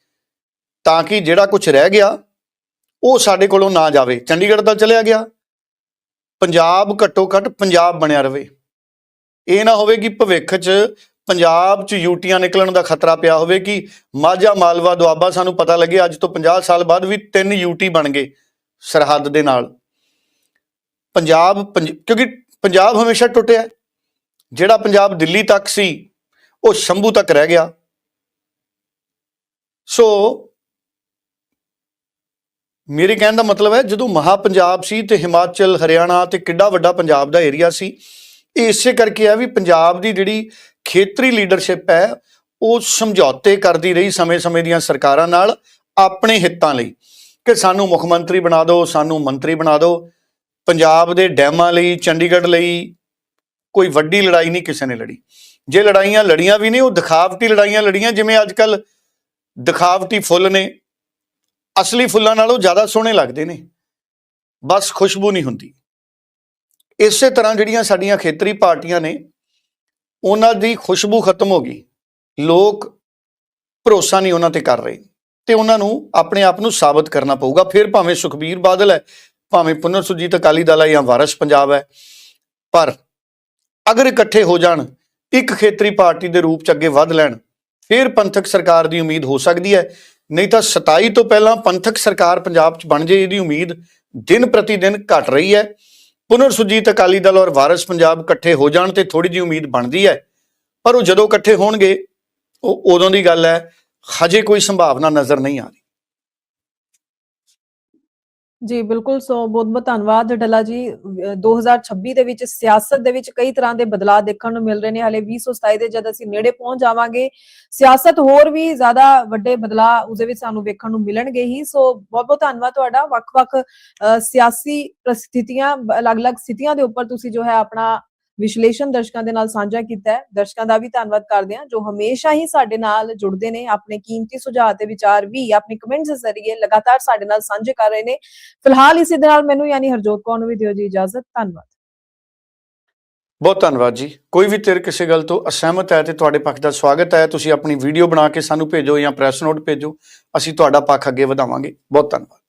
ਤਾਂ ਕਿ ਜਿਹੜਾ ਕੁਝ ਰਹਿ ਗਿਆ, ਉਹ ਸਾਡੇ ਕੋਲੋਂ ਨਾ ਜਾਵੇ। ਚੰਡੀਗੜ੍ਹ ਦਾ ਚਲਿਆ ਗਿਆ। ਪੰਜਾਬ ਘੱਟੋ ਘੱਟ ਪੰਜਾਬ ਬਣਿਆ ਰਵੇ। ਇਹ ਨਾ ਹੋਵੇ ਕਿ ਭਵਿੱਖ 'ਚ ਪੰਜਾਬ 'ਚ ਯੂਟੀਆਂ ਨਿਕਲਣ ਦਾ ਖਤਰਾ ਪਿਆ ਹੋਵੇ ਕਿ ਮਾਝਾ, ਮਾਲਵਾ, ਦੁਆਬਾ ਸਾਨੂੰ ਪਤਾ ਲੱਗੇ ਅੱਜ ਤੋਂ 50 ਸਾਲ ਬਾਅਦ ਵੀ ਤਿੰਨ ਯੂਟੀ ਬਣ ਗਏ ਸਰਹੱਦ ਦੇ ਨਾਲ। ਪੰਜਾਬ ਪੰਜ- ਕਿਉਂਕਿ ਪੰਜਾਬ ਹਮੇਸ਼ਾ ਟੁੱਟਿਆ ਜਿਹੜਾ ਪੰਜਾਬ ਦਿੱਲੀ ਤੱਕ ਸੀ, ਉਹ ਸ਼ੰਭੂ ਤੱਕ ਰਹਿ ਗਿਆ। ਸੋ ਮੇਰੇ ਕਹਿਣ ਦਾ ਮਤਲਬ ਹੈ, ਜਦੋਂ ਮਹਾ ਪੰਜਾਬ ਸੀ ਤੇ ਹਿਮਾਚਲ, ਹਰਿਆਣਾ ਤੇ ਕਿੱਡਾ ਵੱਡਾ ਪੰਜਾਬ ਦਾ ਏਰੀਆ ਸੀ ਇਸੇ ਕਰਕੇ ਆ ਵੀ ਪੰਜਾਬ ਦੀ ਜਿਹੜੀ ਖੇਤਰੀ ਲੀਡਰਸ਼ਿਪ ਹੈ, ਉਹ ਸਮਝੌਤੇ ਕਰਦੀ ਰਹੀ ਸਮੇਂ-ਸਮੇਂ ਦੀਆਂ ਸਰਕਾਰਾਂ ਨਾਲ ਆਪਣੇ ਹਿੱਤਾਂ ਲਈ। ਕਿ ਸਾਨੂੰ ਮੁੱਖ ਮੰਤਰੀ ਬਣਾ ਦਿਓ, ਸਾਨੂੰ ਮੰਤਰੀ ਬਣਾ ਦਿਓ। ਪੰਜਾਬ ਦੇ ਡੈਮਾਂ ਲਈ, ਚੰਡੀਗੜ੍ਹ ਲਈ ਕੋਈ ਵੱਡੀ ਲੜਾਈ ਨਹੀਂ ਕਿਸੇ ਨੇ ਲੜੀ। ਜੇ ਲੜਾਈਆਂ ਲੜੀਆਂ ਵੀ ਨਹੀਂ ਉਹ ਦਿਖਾਵਟੀ ਲੜਾਈਆਂ ਲੜੀਆਂ, ਜਿਵੇਂ ਅੱਜ ਕੱਲ ਦਿਖਾਵਟੀ ਫੁੱਲ ਨੇ, ਅਸਲੀ ਫੁੱਲਾਂ ਨਾਲੋਂ ਜ਼ਿਆਦਾ ਸੋਹਣੇ ਲੱਗਦੇ ਨੇ। ਬਸ ਖੁਸ਼ਬੂ ਨਹੀਂ ਹੁੰਦੀ। ਇਸੇ ਤਰ੍ਹਾਂ ਜਿਹੜੀਆਂ ਸਾਡੀਆਂ ਖੇਤਰੀ ਪਾਰਟੀਆਂ ਨੇ, ਉਹਨਾਂ ਦੀ ਖੁਸ਼ਬੂ ਖਤਮ ਹੋ ਗਈ। ਲੋਕ ਭਰੋਸਾ ਨਹੀਂ ਉਹਨਾਂ ਤੇ ਕਰ ਰਹੇ ਤੇ ਉਹਨਾਂ ਨੂੰ ਆਪਣੇ ਆਪ ਨੂੰ ਸਾਬਤ ਕਰਨਾ ਪਊਗਾ। ਫਿਰ ਭਾਵੇਂ ਸੁਖਬੀਰ ਬਾਦਲ ਹੈ, ਭਾਵੇਂ ਪੁਨਰ ਸੁਰਜੀਤ ਅਕਾਲੀ ਦਲ ਹੈ ਜਾਂ ਵਾਰਸ ਪੰਜਾਬ ਹੈ, ਪਰ ਅਗਰ ਇਕੱਠੇ ਹੋ ਜਾਣ, ਇੱਕ ਖੇਤਰੀ ਪਾਰਟੀ ਦੇ ਰੂਪ ਚ ਅੱਗੇ ਵਧ ਲੈਣ, ਫਿਰ ਪੰਥਕ ਸਰਕਾਰ ਦੀ ਉਮੀਦ ਹੋ ਸਕਦੀ ਹੈ। ਨਹੀਂ ਤਾਂ 27 ਤੋਂ ਪਹਿਲਾਂ ਪੰਥਕ ਸਰਕਾਰ ਪੰਜਾਬ 'ਚ ਬਣ ਜੇ ਇਹਦੀ ਉਮੀਦ ਦਿਨ ਪ੍ਰਤੀ ਦਿਨ ਘਟ ਰਹੀ ਹੈ। ਪੁਨਰ ਸੁਰਜੀਤ ਅਕਾਲੀ ਦਲ ਔਰ ਵਾਰਸ ਪੰਜਾਬ ਇਕੱਠੇ ਹੋ ਜਾਣ ਤੇ ਥੋੜੀ ਜਿਹੀ ਉਮੀਦ ਬਣਦੀ ਹੈ। ਪਰ ਉਹ ਜਦੋਂ ਇਕੱਠੇ ਹੋਣਗੇ, ਉਹ ਉਦੋਂ ਦੀ ਗੱਲ ਹੈ, ਹਜੇ ਕੋਈ ਸੰਭਾਵਨਾ ਨਜ਼ਰ ਨਹੀਂ ਆ ਰਹੀ। ਜੀ, ਬਿਲਕੁਲ, ਸੋ ਬਹੁਤ ਬਹੁਤ ਧੰਨਵਾਦ ਡੱਲਾ ਜੀ। ਅਹ 2026 ਦੇ ਵਿੱਚ, ਸਿਆਸਤ ਦੇ ਵਿੱਚ ਕਈ ਤਰ੍ਹਾਂ ਦੇ ਬਦਲਾਅ ਦੇਖਣ ਨੂੰ ਮਿਲ ਰਹੇ ਨੇ। ਹਾਲੇ 2027 ਦੇ ਜਦ ਅਸੀਂ ਨੇੜੇ ਪਹੁੰਚ ਜਾਵਾਂਗੇ, ਸਿਆਸਤ ਹੋਰ ਵੀ ਜ਼ਿਆਦਾ ਵੱਡੇ ਬਦਲਾਅ ਉਹਦੇ ਵਿੱਚ ਸਾਨੂੰ ਵੇਖਣ ਨੂੰ ਮਿਲਣਗੇ ਹੀ। ਸੋ ਬਹੁਤ ਬਹੁਤ ਧੰਨਵਾਦ ਤੁਹਾਡਾ। ਵੱਖ-ਵੱਖ, ਅਹ ਸਿਆਸੀ ਪ੍ਰਸਥਿਤੀਆਂ, ਅਲੱਗ-ਅਲੱਗ ਸਥਿਤੀਆਂ ਦੇ ਉੱਪਰ ਤੁਸੀਂ ਜੋ ਹੈ ਆਪਣਾ ਵਿਸ਼ਲੇਸ਼ਣ ਦਰਸ਼ਕਾਂ ਦੇ ਨਾਲ ਸਾਂਝਾ ਕੀਤਾ ਹੈ। ਦਰਸ਼ਕਾਂ ਦਾ ਵੀ ਧੰਨਵਾਦ ਕਰਦੇ ਹਾਂ, ਜੋ ਹਮੇਸ਼ਾ ਹੀ ਸਾਡੇ ਨਾਲ ਜੁੜਦੇ ਨੇ, ਆਪਣੇ ਕੀਮਤੀ ਸੁਝਾਅ ਤੇ ਵਿਚਾਰ ਵੀ ਆਪਣੇ ਕਮੈਂਟਸ ਦੇ ਜ਼ਰੀਏ ਲਗਾਤਾਰ ਸਾਡੇ ਨਾਲ ਸਾਂਝੇ ਕਰ ਰਹੇ ਨੇ। ਫਿਲਹਾਲ ਇਸੇ ਦੇ ਨਾਲ ਮੈਨੂੰ ਯਾਨੀ ਹਰਜੋਤ ਕੌਰ ਨੂੰ ਵੀ ਦਿਓ ਜੀ ਇਜਾਜ਼ਤ। ਧੰਨਵਾਦ। ਬਹੁਤ ਧੰਨਵਾਦ ਜੀ। ਕੋਈ ਵੀ ਧਿਰ ਕਿਸੇ ਗੱਲ ਤੋਂ ਅਸਹਿਮਤ ਹੈ ਤੇ ਤੁਹਾਡੇ ਪੱਖ ਦਾ ਸਵਾਗਤ ਹੈ, ਤੁਸੀਂ ਆਪਣੀ ਵੀਡੀਓ ਬਣਾ ਕੇ ਸਾਨੂੰ ਭੇਜੋ ਜਾਂ ਪ੍ਰੈਸ ਨੋਟ ਭੇਜੋ, ਅਸੀਂ ਤੁਹਾਡਾ ਪੱਖ ਅੱਗੇ ਵਧਾਵਾਂਗੇ। ਬਹੁਤ ਧੰਨਵਾਦ।